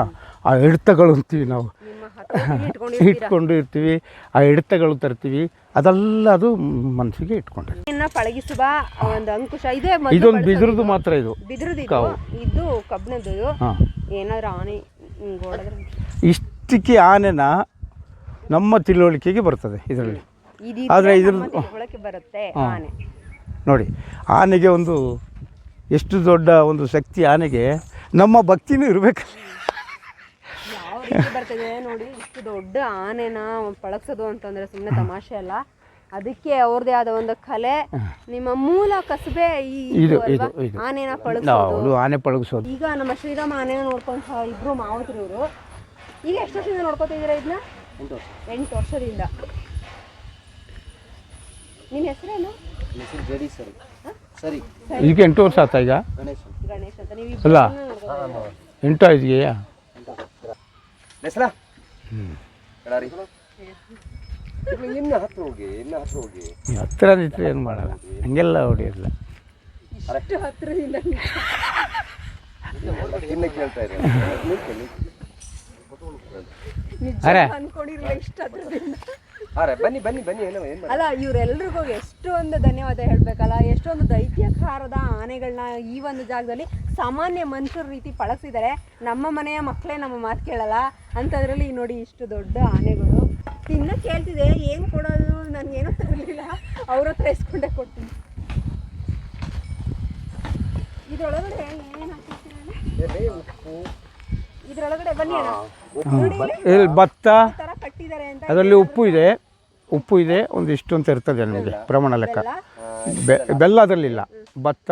ಆ ಹಿಡಿತಗಳು ಅಂತೀವಿ ನಾವು ಇಟ್ಕೊಂಡು ಇರ್ತೀವಿ ಆ ಹಿಡಿತಗಳು ತರ್ತೀವಿ. ಅದೆಲ್ಲ ಅದು ಮನಸ್ಸಿಗೆ ಇಟ್ಕೊಂಡಿರ್ತೀವಿ ಇನ್ನ ಪಳಗಿಸುವ ಒಂದು ಅಂಕುಶ ಇದೇ ಇದೊಂದು ಬಿದಿರದು ಮಾತ್ರ ಇದು. ಇದು. ಕಬ್ಬಿಣದ್ದು. ಏನಾದ್ರು ಆನೆ ಹಿಂಗ್ ಇಷ್ಟಕ್ಕೆ ಆನೆನ ನಮ್ಮ ತಿಳುವಳಿಕೆಗೆ ಬರ್ತದೆ ಇದರಲ್ಲಿ. ಆದರೆ ಇದ್ರ- ಬರುತ್ತೆ ಆನೆ. ನೋಡಿ ಆನೆಗೆ ಒಂದು ಎಷ್ಟು ದೊಡ್ಡ ಒಂದು ಶಕ್ತಿ ಆನೆಗೆ ನಮ್ಮ ಭಕ್ತಿನೂ ಇರಬೇಕು. ಬರ್ತದೆ ನೋಡಿ ಇಷ್ಟು ದೊಡ್ಡ ಆನೆನ ಪಳಗ್ಸೋದು ಅಂತಂದ್ರೆ ಸುಮ್ಮನೆ ತಮಾಷೆ ಅಲ್ಲ. ಅದಕ್ಕೆ ಅವ್ರದೇ ಆದ ಒಂದು ಕಲೆ ನಿಮ್ಮ ಮೂಲ ಕಸಬೆ ಇದು ಆನೆನ ಪಳಗ್ಸೋದು. ಆನೆ ಪಳಗಿಸೋದು. ಈಗ ನಮ್ಮ ಶ್ರೀರಾಮ ಆನೆನ ನೋಡ್ಕೊಂತ ಇಬ್ರು ಮಾವತರವರು ಈಗ ಎಷ್ಟು ವರ್ಷದಿಂದ ನೋಡ್ಕೋತಿದ್ದೀರಾ ಇದನ್ನ? ಎಂಟು ವರ್ಷದಿಂದ. ನಿಮ್ಮ ಹೆಸರೇನು? ಈಗ ಎಂಟು ವರ್ಷ ಆಯ್ತಾ ಈಗ? ಗಣೇಶ್ ಅಂತ. ನೀವು ಅಲ್ಲ. ಎಂಟು ಇದೆಯಾ ಹೆಸರ ಇನ್ನು ಹತ್ರ ಹೋಗಿ ಇನ್ನು ಹತ್ರ ಹೋಗಿ. ಹತ್ರ ಹತ್ತಿರ ನಿಂತರೆ ಏನು ಮಾಡಲ್ಲ. ಹಂಗೆಲ್ಲ ಹೊಡಿಯಲ್ಲ. ಅಷ್ಟು ಹತ್ರದಿಂದ. ಇನ್ನು ಕೇಳ್ತಾ ಇದ್ದಾರೆ. ನಿಜ ಅರೆ. ಅನ್ಕೊಂಡಿರಲಿಲ್ಲ ಇಷ್ಟ ಅರೆ ಬನ್ನಿ ಬನ್ನಿ ಬನ್ನಿ ಏನೋ ಏನು ಅಲ್ಲ ಇವರೆಲ್ರಿಗೂ ಎಷ್ಟೊಂದು ಧನ್ಯವಾದ ಹೇಳ್ಬೇಕಲ್ಲ ಎಷ್ಟೊಂದು ದೈತ್ಯಕಾರದ ಆನೆಗಳನ್ನ ಈ ಒಂದು ಜಾಗದಲ್ಲಿ ಸಾಮಾನ್ಯ ಮನುಷ್ಯರ ರೀತಿ ಪಳಗಿಸಿದ್ದಾರೆ. ನಮ್ಮ ಮನೆಯ ಮಕ್ಕಳೇ ನಮ್ಮ ಮಾತು ಕೇಳಲ್ಲ. ಅಂಥದ್ರಲ್ಲಿ ನೋಡಿ ಇಷ್ಟು ದೊಡ್ಡ ಆನೆಗಳು. ತಿನ್ನ ಕೇಳ್ತಿದೆ ಏನು ಕೊಡೋದು ನನಗೇನೋ ತರಲಿಲ್ಲ. ಅವ್ರ ಹತ್ರ ಇಸ್ಕೊಂಡೆ ಕೊಡ್ತೀನಿ. ಇದರೊಳಗಡೆ ಏನು ಹಾಕಿರ್ತೀರ ಇದ್ರೊಳಗಡೆ ಬನ್ನಿ ಅಣ್ಣ. ನೋಡಿ ಇಲ್ಲಿ ಭತ್ತ ಅದರಲ್ಲಿ ಉಪ್ಪು ಇದೆ. ಉಪ್ಪು ಇದೆ ಒಂದು ಇಷ್ಟು ಅಂತ ಇರ್ತದೆ ನಮಗೆ? ಪ್ರಮಾಣ ಲೆಕ್ಕ. ಬೆ ಬೆಲ್ಲ ಅದರಲ್ಲಿಲ್ಲ. ಭತ್ತ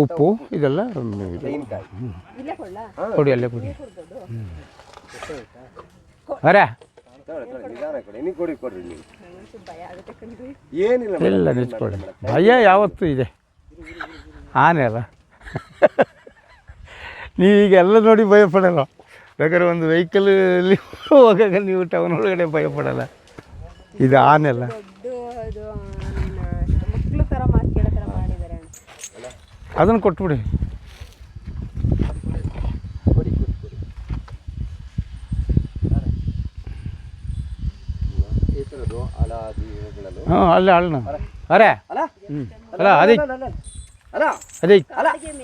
ಉಪ್ಪು ಇದೆಲ್ಲ. ಇಲ್ಲೇ ಕೊಡಿ ಅಲ್ಲೇ ಕೊಡಿ. ಅರೆ. ಎಲ್ಲ ನಿಂತ್ಕೊಳ್ಳಿ ಭಯ ಯಾವತ್ತೂ ಇದೆ. ಆನೆ ಅಲ್ಲ. ಈಗ ಎಲ್ಲ ನೋಡಿ ಭಯಪಡಲ್ಲ ಬೇಕಾದ್ರೆ ಒಂದು ವೆಹಿಕಲಲ್ಲಿ ಹೋಗಾಗ ನೀವು ಟೌನ್ ಒಳಗಡೆ ಭಯಪಡಲ್ಲ ಇದು ಆನೆಲ್ಲ ಅದನ್ನು ಕೊಟ್ಬಿಡಿ ಹಾಂ ಅಲ್ಲೇ ಅಲ್ಲ ಅರೆ ಅಲ್ಲ ಅದೇ ಅದೇ.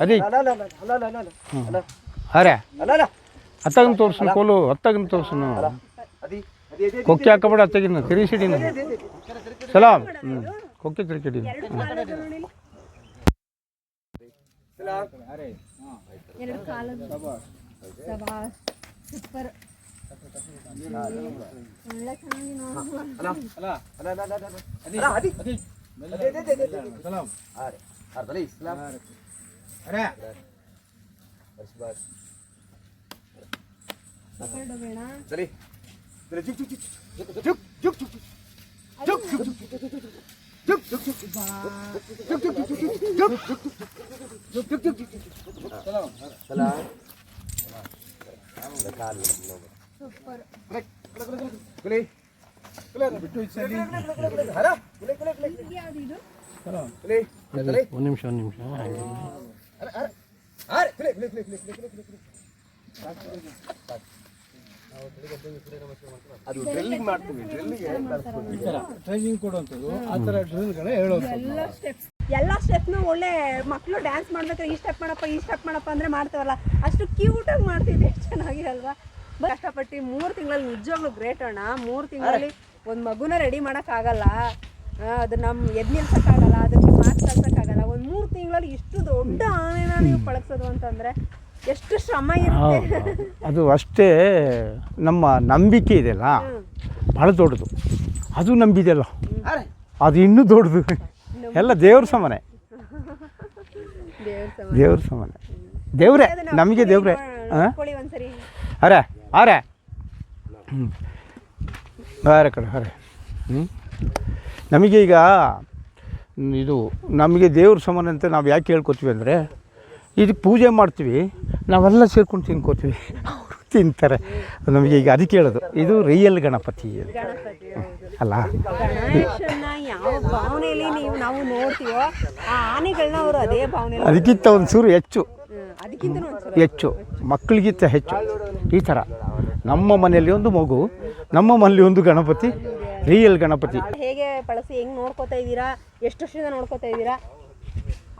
ಅದೇ. ಅರೆ ಕೋಲು ಅತ್ತಾಗನ್ ತೋರ್ಸನ. ಕೊಕ್ಕೆ ಹಾಕಬೇಡ ಅತ್ತಾಗಿನ ತಿರುಗಿಸಿಡಿನ ಸಲಾಮ್ ಹ್ಞೂ ಕೊಕ್ಕೆ ತಿರುಗಿಡಿನ ಸೂಪರ್ ಅಲ್ಲ ಅಲ್ಲ ಅಲ್ಲ ಅಲ್ಲ ಅದೇ. ಅದೇ. ಅದೇ. ಸಲಾಮ್ Ardali Islam. Ada. Baris baris. Dali. Dali juk juk juk juk juk juk juk. Juk juk juk juk juk juk. Juk juk juk juk. Juk juk juk juk juk. Juk juk juk juk. Salam. Salam. लगा लो हम लोग super अरे अरे अरे गुले गुले बिट्टू इचली हरा गुले गुले गुले क्या दी दो ಸ್ಟೆಪ್ ಕುಲಿ ಕುಲಿ ಕುಲಿ ಅದು ಡ್ರಿಲ್ಲಿಂಗ್ ಮಾಡ್ತೀವಿ ಡ್ರಿಲ್ಲಿಗೆ ಟ್ರೈನಿಂಗ್ ಕೊಡುವಂಥದ್ದು ಆ ಥರ ಡ್ರಿಲ್ಗಳೇ ಹೇಳೋದು ಎಲ್ಲ ಸ್ಟೆಪ್ಸ್ ಎಲ್ಲ ಸ್ಟೆಪ್ನು ಒಳ್ಳೆ ಮಕ್ಕಳು ಡ್ಯಾನ್ಸ್ ಮಾಡ್ಬೇಕು ಈ ಸ್ಟೆಪ್ ಮಾಡಪ್ಪ ಈ ಸ್ಟೆಪ್ ಮಾಡಪ್ಪ ಅಂದ್ರೆ ಮಾಡ್ತಾವಲ್ಲ ಅಷ್ಟು ಕ್ಯೂಟಾಗಿ ಮಾಡ್ತಿದ್ದೆ ಎಷ್ಟು ಚೆನ್ನಾಗಿ ಅಲ್ವಾ? ಕಷ್ಟಪಟ್ಟು ಮೂರು ತಿಂಗಳಲ್ಲಿ ನಿಜವಾಗ್ಲೂ ಗ್ರೇಟ್ ಅಣ್ಣ. ಮೂರು ತಿಂಗಳಲ್ಲಿ ಒಂದು ಮಗುನ ರೆಡಿ ಮಾಡೋಕ್ಕಾಗಲ್ಲ. ಅದು ನಮ್ಮ ಎದ್ ನಿಲ್ಸೋಕ್ಕಾಗಲ್ಲ ಅದಕ್ಕೆ ಮಾತು ಕಲ್ಸೋಕ್ಕಾಗಲ್ಲ ಒಂದು ಮೂರು ತಿಂಗಳಲ್ಲಿ ಇಷ್ಟು ದೊಡ್ಡ ಆನೆನ ನೀವು ಪಳಗ್ಸೋದು ಅಂತಂದರೆ ಎಷ್ಟು ಶ್ರಮ ಇರುತ್ತೆ. ಅದು ಅಷ್ಟೇ ನಮ್ಮ ನಂಬಿಕೆ ಇದೆಯಲ್ಲ ಭಾಳ ದೊಡ್ಡದು. ಅದು ನಂಬಿದೆಯಲ್ಲ ಅರೆ. ಅದು ಇನ್ನೂ ದೊಡ್ಡದು. ಎಲ್ಲ ದೇವ್ರ ಸಮಾನೆ. ದೇವ್ರ ಸಮ ದೇವ್ರ ಸಮಾನೆ. ದೇವ್ರೇ ನಮಗೆ ದೇವ್ರೆ ಅರೆ ಅರೆ. ಹ್ಞೂ ಬೇರೆ ಕಡೆ ಅರೆ. ಹ್ಞೂ ನಮಗೆ ಈಗ ಇದು ನಮಗೆ ದೇವ್ರ ಸಮಾನ ಅಂತ ನಾವು ಯಾಕೆ ಹೇಳ್ಕೊತೀವಿ ಅಂದರೆ ಇದು ಪೂಜೆ ಮಾಡ್ತೀವಿ ನಾವೆಲ್ಲ ಸೇರ್ಕೊಂಡು ತಿನ್ಕೋತೀವಿ. ಅವರು ತಿಂತಾರೆ. ನಮಗೆ ಈಗ ಅದಕ್ಕೆ ಹೇಳೋದು. ಇದು ರಿಯಲ್ ಗಣಪತಿ. ಅಲ್ಲ? ಅದಕ್ಕಿಂತ ಒಂದು ಸೂರು ಹೆಚ್ಚು. ಹೆಚ್ಚು. ಮಕ್ಕಳಿಗಿಂತ ಹೆಚ್ಚು. ಈ ಥರ. ನಮ್ಮ ಮನೆಯಲ್ಲಿ ಒಂದು ಮಗು ನಮ್ಮ ಮನೆಯಲ್ಲಿ ಒಂದು ಗಣಪತಿ ರಿಯಲ್ ಗಣಪತಿ. ಹೇಗೆ ಬಳಸಿ ಹೆಂಗ್ ನೋಡ್ಕೋತಾ ಇದ್ದೀರಾ ಎಷ್ಟು ವರ್ಷದಿಂದ ನೋಡ್ಕೋತಾ ಇದ್ದೀರಾ?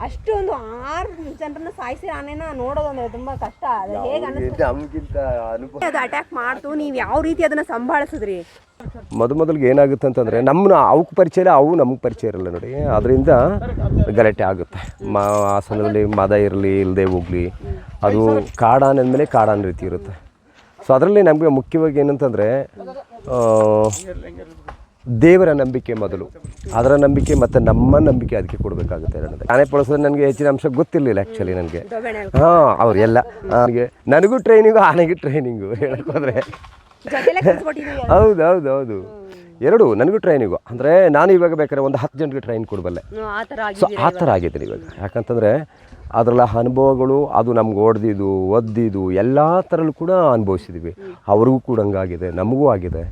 ಅಷ್ಟೊಂದು ಆರು ಜನರನ್ನ ಸಾಯಿಸಿ ಆನೆನ ನೋಡೋದಂದ್ರೆ ತುಂಬಾ ಕಷ್ಟ. ಅದು ಹೇಗೆ ನಮ್ಗಿಂತ ಅನುಭವ ಅದು ಅಟ್ಯಾಕ್ ಮಾಡ್ತು ನೀವು ಯಾವ ರೀತಿ ಅದನ್ನ ಸಂಭಾಳಿಸಿದ್ರಿ? ಮೊದ ಮೊದಲಿಗೆ ಏನಾಗುತ್ತೆ ಅಂತಂದರೆ ನಮ್ಮನ್ನ ಅವಕ್ಕೆ ಪರಿಚಯ ಇಲ್ಲ ಅವು ನಮಗೆ ಪರಿಚಯ ಇರಲ್ಲ ನೋಡಿ. ಅದರಿಂದ ಗಲಾಟೆ ಆಗುತ್ತೆ. ಮ ಹಾಸನದಲ್ಲಿ ಮದ ಇರಲಿ ಇಲ್ಲದೆ ಹೋಗಲಿ. ಅದು ಕಾಡಾನ ಅಂದಮೇಲೆ ಕಾಡಾನ ರೀತಿ ಇರುತ್ತೆ. ಸೊ ಅದರಲ್ಲಿ ನಮಗೆ ಮುಖ್ಯವಾಗಿ ಏನಂತಂದರೆ ದೇವರ ನಂಬಿಕೆ ಮೊದಲು. ಅದರ ನಂಬಿಕೆ ಮತ್ತು ನಮ್ಮ ನಂಬಿಕೆ ಅದಕ್ಕೆ ಕೊಡಬೇಕಾಗುತ್ತೆ ಎರಡನೇ ಆನೆ ಪಳಸೋದು ನನಗೆ ಹೆಚ್ಚಿನ ಅಂಶ ಗೊತ್ತಿರಲಿಲ್ಲ ಆ್ಯಕ್ಚುಲಿ ನನಗೆ. ಹಾಂ ಅವರೆಲ್ಲ ನನಗೆ ನನಗೂ ಟ್ರೈನಿಂಗು ಆನೆಗೆ ಟ್ರೈನಿಂಗು ಹೇಳಕ್ಕೆ ಹೋದರೆ. ಜೊತೆಲೆ ಕಲ್ಸ್ಕೊಟ್ಟಿದ್ದೀವಿ ಹೌದು ಹೌದು ಹೌದು. ಎರಡು ನನಗೂ ಟ್ರೈನಿಗೂ ಅಂದರೆ ನಾನು ಇವಾಗ ಬೇಕಾದ್ರೆ ಒಂದು ಹತ್ತು ಜನಕ್ಕೆ ಟ್ರೈನ್ ಕೊಡಬಲ್ಲೆ. ಸೊ ಆ ಥರ ಆಗಿದ್ದೀನಿ ಇವಾಗ. ಯಾಕಂತಂದರೆ ಅದರಲ್ಲ ಅನುಭವಗಳು ಅದು ನಮ್ಗೆ ಹೊಡೆದಿದ್ದು ಒದ್ದಿದ್ದು ಎಲ್ಲ ಥರಲ್ಲೂ ಕೂಡ ಅನುಭವಿಸಿದ್ವಿ ಅವ್ರಿಗೂ ಕೂಡ ಹಂಗಾಗಿದೆ ನಮಗೂ ಆಗಿದೆ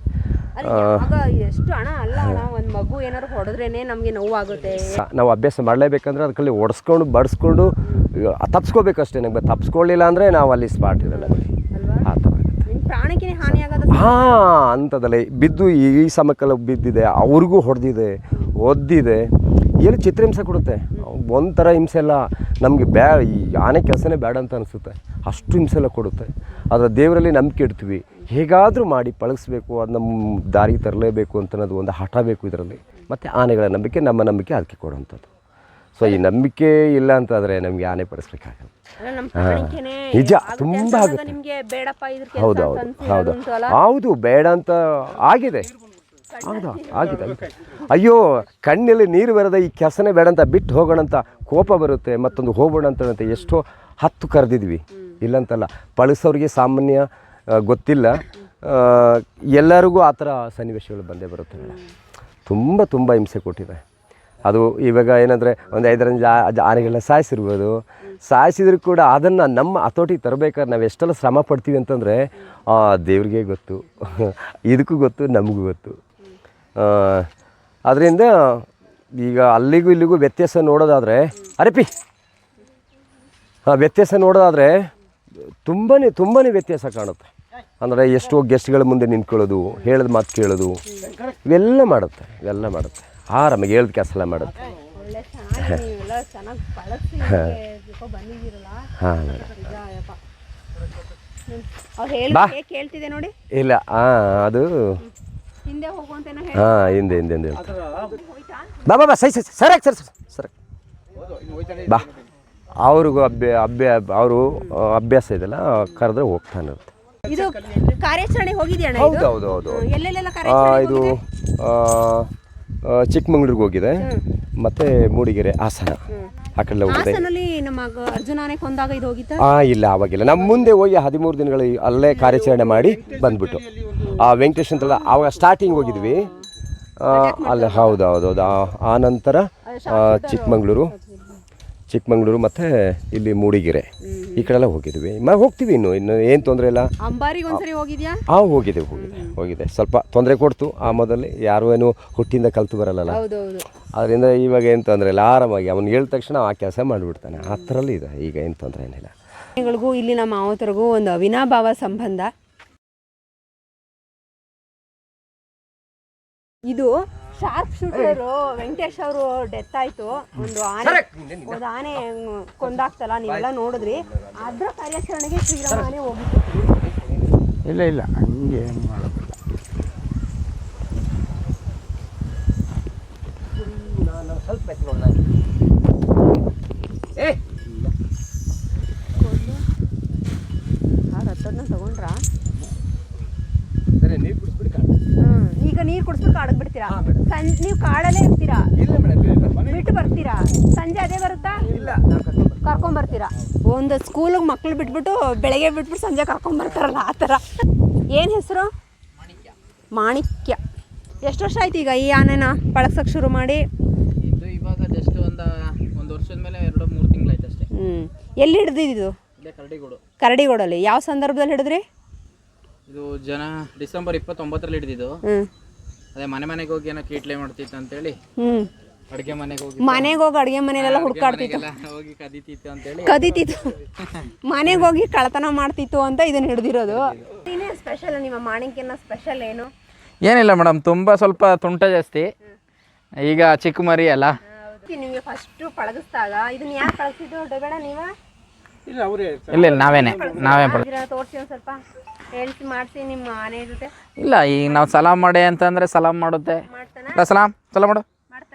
ಎಷ್ಟು ಹಣ ಅಲ್ಲ ಒಂದು ಮಗು ಏನಾದ್ರು ಹೊಡೆದ್ರೇನೆ ನಮಗೆ ನೋವಾಗುತ್ತೆ ನಾವು ಅಭ್ಯಾಸ ಮಾಡಲೇಬೇಕಂದ್ರೆ ಅದಕ್ಕಲ್ಲಿ ಒಡಿಸ್ಕೊಂಡು ಬಡಿಸ್ಕೊಂಡು ತಪ್ಸ್ಕೋಬೇಕಷ್ಟೇ ನಮಗೆ ತಪ್ಸ್ಕೊಳ್ಳಿಲ್ಲ ಅಂದರೆ ನಾವು ಅಲ್ಲಿ ಸ್ಪಾಟ್ ಇರಲ್ಲ ಆ ಥರ ಹಾಂ ಅಂಥದ್ದಲ್ಲ ಬಿದ್ದು ಈ ಸಮಕ್ಕೆಲ್ಲ ಬಿದ್ದಿದೆ ಅವ್ರಿಗೂ ಹೊಡೆದಿದೆ ಒದ್ದಿದೆ ಏನು ಚಿತ್ರಹಿಂಸೆ ಕೊಡುತ್ತೆ? ಒಂಥರ ಹಿಂಸೆ ಎಲ್ಲ ನಮಗೆ ಬ್ಯಾ ಈ ಆನೆ ಕೆಲಸನೇ ಬೇಡ ಅಂತ ಅನಿಸುತ್ತೆ. ಅಷ್ಟು ಹಿಂಸೆ ಎಲ್ಲ ಕೊಡುತ್ತೆ. ಆದರೆ ದೇವರಲ್ಲಿ ನಂಬಿಕೆ ಇಡ್ತೀವಿ. ಹೇಗಾದರೂ ಮಾಡಿ ಪಳಗಿಸ್ಬೇಕು ಅದು ನಮ್ಮ ದಾರಿಗೆ ತರಲೇಬೇಕು ಅಂತ ಅನ್ನೋದು ಒಂದು ಹಠ ಬೇಕು ಇದರಲ್ಲಿ. ಮತ್ತು ಆನೆಗಳ ನಂಬಿಕೆ ನಮ್ಮ ನಂಬಿಕೆ ಅದಕ್ಕೆ ಕೊಡುವಂಥದ್ದು. ಸೊ ಈ ನಂಬಿಕೆ ಇಲ್ಲ ಅಂತಂದರೆ ನಮಗೆ ಆನೆ ಪ್ರಾಣಕ್ಕೆನೆ ನಿಜ, ತುಂಬ ಆಗುತ್ತೆ. ಇದ್ರ ಹೌದು ಹೌದು ಬೇಡ ಅಂತ ಆಗಿದೆ. ಹೌದಾ? ಆಗಿದೆ ಅಯ್ಯೋ ಕಣ್ಣಲ್ಲಿ ನೀರು ಬರದ ಈ ಕೆಸನೇ ಬೇಡ ಅಂತ ಬಿಟ್ಟು ಹೋಗೋಣ ಅಂತ ಕೋಪ ಬರುತ್ತೆ ಮತ್ತೊಂದು ಹೋಗೋಣ ಅಂತ ಎಷ್ಟೋ ಹತ್ತು ಕರೆದಿದ್ವಿ. ಇಲ್ಲಂತಲ್ಲ ಪಳಸೋರಿಗೆ ಸಾಮಾನ್ಯ ಗೊತ್ತಿಲ್ಲ. ಎಲ್ಲರಿಗೂ ಆ ಥರ ಸನ್ನಿವೇಶಗಳು ಬಂದೇ ಬರುತ್ತೆ ತುಂಬ ತುಂಬ ಹಿಂಸೆ ಕೊಟ್ಟಿದೆ. ಅದು ಇವಾಗ ಏನಂದರೆ ಒಂದು ಐದರ ಆನೆಗಳನ್ನ ಸಾಯಿಸಿರ್ಬೋದು. ಸಾಯಿಸಿದ್ರು ಕೂಡ ಅದನ್ನು ನಮ್ಮ ಹತೋಟಿಗೆ ತರಬೇಕಾದ್ರೆ ನಾವು ಎಷ್ಟೆಲ್ಲ ಶ್ರಮ ಪಡ್ತೀವಿ ಅಂತಂದರೆ ದೇವ್ರಿಗೆ ಗೊತ್ತು. ಇದಕ್ಕೂ ಗೊತ್ತು ನಮಗೂ ಗೊತ್ತು. ಅದರಿಂದ ಈಗ ಅಲ್ಲಿಗೂ ಇಲ್ಲಿಗೂ ವ್ಯತ್ಯಾಸ ನೋಡೋದಾದರೆ ಅರೆಪಿ ಹಾಂ ವ್ಯತ್ಯಾಸ ನೋಡೋದಾದರೆ ತುಂಬಾ ತುಂಬಾ ವ್ಯತ್ಯಾಸ ಕಾಣುತ್ತೆ. ಅಂದರೆ ಎಷ್ಟೋ ಗೆಸ್ಟ್ಗಳ ಮುಂದೆ ನಿಂತ್ಕೊಳ್ಳೋದು ಹೇಳಿದ ಮಾತು ಕೇಳೋದು ಇವೆಲ್ಲ ಮಾಡುತ್ತೆ ಇವೆಲ್ಲ ಮಾಡುತ್ತೆ. ಆರಾಮಾಗಿ ಹೇಳಿದ ಕೆಲಸ ಎಲ್ಲ ಮಾಡುತ್ತೆ ಹಾಂ. ಬಾ. ಇಲ್ಲ ಹಾಂ ಅದು ಹಾಂ ಹಿಂದೆ ಹಿಂದೆ ಹಿಂದೆ. ಬಾ ಬಾ ಬಾ ಸೈ ಸೈ ಸರಕ್ ಸರ್ ಸರ್ ಬಾ. ಅವ್ರಿಗೂ ಅಭ್ಯ ಅಭ್ಯ ಅವರು ಅಭ್ಯಾಸ ಇದೆಲ್ಲ ಕರೆದ್ರೆ ಹೋಗ್ತಾನೆ ಇರುತ್ತೆ ಇದು ಹೋಗಿದ್ಯಣ್ಣ ಹೌದು ಇದು? ಹೌದು ಹೌದು ಇದು ಚಿಕ್ಕಮಂಗ್ಳೂರಿಗೆ ಹೋಗಿದೆ. ಮತ್ತೆ ಮೂಡಿಗೆರೆ ಹಾಸನ. ಆ ಕಡೆ ಹೋಗಿದೆ. ಹಾಂ ನಮ್ಮ ಗ- ಕೊಂದಾಗ ಇದು ಹೋಗಿತ್ತ ಆ ಇಲ್ಲ ಅವಾಗಿಲ್ಲ. ನಮ್ಮ ಮುಂದೆ ಹೋಗಿ ಹದಿಮೂರು ದಿನಗಳ ಅಲ್ಲೇ ಕಾರ್ಯಾಚರಣೆ ಮಾಡಿ ಬಂದ್ಬಿಟ್ಟು. ಆ ವೆಂಕಟೇಶ್ ಅಂತಲ್ಲ ಆವಾಗ ಸ್ಟಾರ್ಟಿಂಗ್ ಹೋಗಿದ್ವಿ. ಅಲ್ಲಿ ಹೌದು ಹೌದು ಹೌದು. ಆ- ನಂತರ ಚಿಕ್ಕಮಂಗ್ಳೂರು ಚಿಕ್ಕಮಂಗ್ಳೂರು ಮತ್ತು ಇಲ್ಲಿ ಮೂಡಿಗೆರೆ. ಈ ಕಡೆ ಎಲ್ಲ ಹೋಗಿದ್ವಿ. ಮ ಹೋಗ್ತೀವಿ ಇನ್ನು ಇನ್ನು ಏನು ತೊಂದರೆ ಇಲ್ಲ. ಆ ಹೋಗಿದೆ ಹೋಗಿದೆ ಹೋಗಿದೆ. ಸ್ವಲ್ಪ ತೊಂದರೆ ಕೊಡ್ತು ಆ ಮೊದಲು. ಯಾರು ಏನು ಹುಟ್ಟಿಂದ ಕಲ್ತು ಬರಲ್ಲ ಅದರಿಂದ ಇವಾಗ ಏನು ತೊಂದರೆ ಇಲ್ಲ. ಆರಾಮಾಗಿ ಅವನು ಹೇಳಿದ ತಕ್ಷಣ ಆ ಕೆಲಸ ಮಾಡಿಬಿಡ್ತಾನೆ. ಆ ಥರಲ್ಲಿ ಇದೆ. ಈಗ ಏನು ತೊಂದರೆ ಏನಿಲ್ಲ. ಇಲ್ಲಿ ನಮ್ಮ ಮಾವತರಿಗೂ ಒಂದು ಅವಿನಾಭಾವ ಸಂಬಂಧ. ಇದು ಶಾರ್ಪ್ ಶೂಟರ್ ವೆಂಕಟೇಶ್ ಅವರು ಡೆತ್ ಆಯ್ತು. ಒಂದು ಆನೆ ಒಂದು ಆನೆ ಕೊಂದಾಗ್ತಲ್ಲ ಕೊಂದಾಕ್ತಲ್ಲ ನೀವೆಲ್ಲ ನೋಡಿದ್ರಿ. ಅದ್ರ ಕಾರ್ಯಾಚರಣೆಗೆ ಶ್ರೀರಾಮ ಆನೆ ಹೋಗಿತ್ತು ಇಲ್ಲ ಇಲ್ಲ. ಹಂಗೆ ಏನು ಮಾಡೋದಿಲ್ಲ ಹತ್ತದನ್ನ ತಗೊಂಡ್ರಾ ಹ್ಮ್. ಈಗ ನೀರು ಕುಡಿಸ್ಬಿಟ್ಟು ಕಾಡಕ್ ಬಿಡ್ತೀರಾ ಸಂಜೆ ನೀವು ಕಾಡಲ್ಲೇ ಇರ್ತೀರಾ ಬಿಟ್ಟು ಬರ್ತೀರಾ ಸಂಜೆ ಅದೇ ಬರುತ್ತಾ ಬರ್ತೀರಾ ಒಂದು ಸ್ಕೂಲಿಗೆ ಮಕ್ಳು ಬಿಟ್ಬಿಟ್ಟು ಬೆಳಗ್ಗೆ ಬಿಟ್ಬಿಟ್ಟು ಸಂಜೆ ಕರ್ಕೊಂಡ್ಬರ್ತಾರಲ್ಲ ಆ ಥರ. ಏನು ಹೆಸರು? ಮಾಣಿಕ್ಯ. ಎಷ್ಟು ವರ್ಷ ಆಯ್ತು ಈಗ ಈ ಆನೆನ ಬಳಸಕ್ಕೆ ಶುರು ಮಾಡಿ? ಇದು ಇವಾಗ ಜಸ್ಟ್ ಒಂದು ಒಂದು ವರ್ಷದ ಮೇಲೆ ಎರಡು ಮೂರು ತಿಂಗಳಾಯ್ತು ಅಷ್ಟೇ. ಹ್ಞೂ ಎಲ್ಲಿ ಹಿಡ್ದಿದ್ದು ಇಲ್ಲೇ ಕರಡಿಗೋಡು. ಕರಡಿಗೋಡಲ್ಲಿ. ಯಾವ ಸಂದರ್ಭದಲ್ಲಿ ಹಿಡಿದ್ರಿ? ಇದು ಜನ ಡಿಸೆಂಬರ್ ಇಪ್ಪತ್ತೊಂಬತ್ತರಲ್ಲಿ ಹಿಡಿದಿದ್ದು. ಅದೇ ಮನೆ ಮನೆಗೆ ಹೋಗಿ ಏನೋ ಕೀಟ್ಲೆ ಮಾಡ್ತಿತ್ತು ಅಂತೇಳಿ. ಹ್ಞೂ ಅಡುಗೆ ಮನೆಗೆ ಹೋಗಿ ಮನೆಗೆ ಹೋಗಿ ಅಡುಗೆ ಮನೆಯಲ್ಲೆಲ್ಲ ಹುಡ್ಕಾಡ್ತಿತ್ತು. ಹೋಗಿ ಹೋಗಿ ಅಂತ ಹೇಳಿ ಕದಿತಿತ್ತು. ಮನೆಗೆ ಹೋಗಿ ಕಳ್ತನ ಮಾಡ್ತಿತ್ತು ಅಂತ ಇದನ್ನ ಹಿಡ್ದಿರೋದು. ಏನೇ ಸ್ಪೆಷಲ್ ನಿಮ್ಮ ಮಾಣಿಕ್ಯನ ಸ್ಪೆಷಲ್ ಏನು? ಏನಿಲ್ಲ ಮೇಡಮ್ ತುಂಬಾ ಸ್ವಲ್ಪ ತುಂಟ ಜಾಸ್ತಿ. ಈಗ ಚಿಕ್ಕ ಮರಿ ಅಲ್ಲ. ನಿಮಗೆ ಫಸ್ಟ್ ಪಳಗಿಸ್ದಾಗ ಇದನ್ನ ಯಾಕೆ ಪಳಗಿಸಿದ್ದು? ಬೇಡ ನೀವ? ಇಲ್ಲ ಅವರೇ ಇಲ್ಲ ಇಲ್ಲ ನಾವೇನೆ. ನಾವೇ ತೋರಿಸಿ ಒಂದು ಸ್ವಲ್ಪ. ಹೇಳ್ತಿ ಮಾಡಿಸಿ ನಿಮ್ಮ ಆನೆ ಜೊತೆ. ಇಲ್ಲ ಈಗ ನಾವು ಸಲಾಮ್ ಮಾಡಿ ಅಂತಂದ್ರೆ ಸಲಾಮ್ ಮಾಡುತ್ತೆ. ಸಲಾಮ್ ಸಲಾಮ್ ಮಾಡು.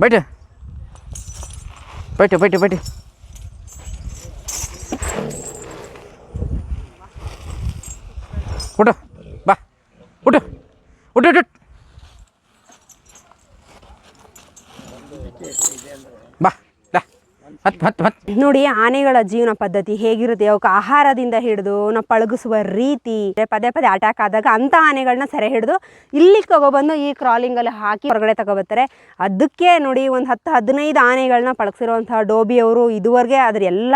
போயிட்டு போயிட்டு போயிட்டு போயிட்டு விட்டு பா விட்டு விட்டு விட்டு பா ನೋಡಿ, ಆನೆಗಳ ಜೀವನ ಪದ್ಧತಿ ಹೇಗಿರುತ್ತೆ? ಅವಕ್ಕೆ ಆಹಾರದಿಂದ ಹಿಡಿದು ನಾವು ಪಳಗಿಸುವ ರೀತಿ ಪದೇ ಪದೇ ಅಟ್ಯಾಕ್ ಆದಾಗ ಅಂತ ಆನೆಗಳನ್ನ ಸೆರೆ ಹಿಡಿದು ಇಲ್ಲಿ ತಗೊಬಂದು ಈ ಕ್ರಾಲಿಂಗ್ ಅಲ್ಲಿ ಹಾಕಿ ಹೊರಗಡೆ ತಗೋಬರ್ತಾರೆ ಅದಕ್ಕೆ ನೋಡಿ, ಒಂದು ಹತ್ತು, ಹದಿನೈದು ಆನೆಗಳನ್ನ ಪಳಗಿಸಿರುವಂತಹ ಡೋಬಿ ಅವರು ಇದುವರೆಗೆ ಅದ್ರ ಎಲ್ಲ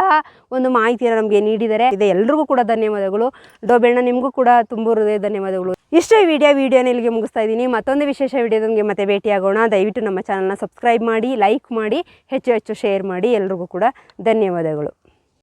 ಒಂದು ಮಾಹಿತಿಯನ್ನು ನಮಗೆ ನೀಡಿದ್ದಾರೆ ಇದೆ ಎಲ್ರಿಗೂ ಕೂಡ ಧನ್ಯವಾದಗಳು. ಡೋಬಿ ಅಣ್ಣ, ನಿಮಗೂ ಕೂಡ ತುಂಬ ಧನ್ಯವಾದಗಳು. ಇಷ್ಟು ವಿಡಿಯೋ ವಿಡಿಯೋ ವೀಡಿಯೋನ ಇಲ್ಲಿಗೆ ಮುಗಿಸ್ತಾ ಇದ್ದೀನಿ. ಮತ್ತೊಂದು ವಿಶೇಷ ವಿಡಿಯೋದೊಂದಿಗೆ ಮತ್ತೆ ಭೇಟಿಯಾಗೋಣ. ದಯವಿಟ್ಟು ನಮ್ಮ ಚಾನಲ್ನ ಸಬ್ಸ್ಕ್ರೈಬ್ ಮಾಡಿ ಲೈಕ್ ಮಾಡಿ, ಹೆಚ್ಚು ಹೆಚ್ಚು ಶೇರ್ ಮಾಡಿ ಎಲ್ರಿಗೂ ಕೂಡ ಧನ್ಯವಾದಗಳು.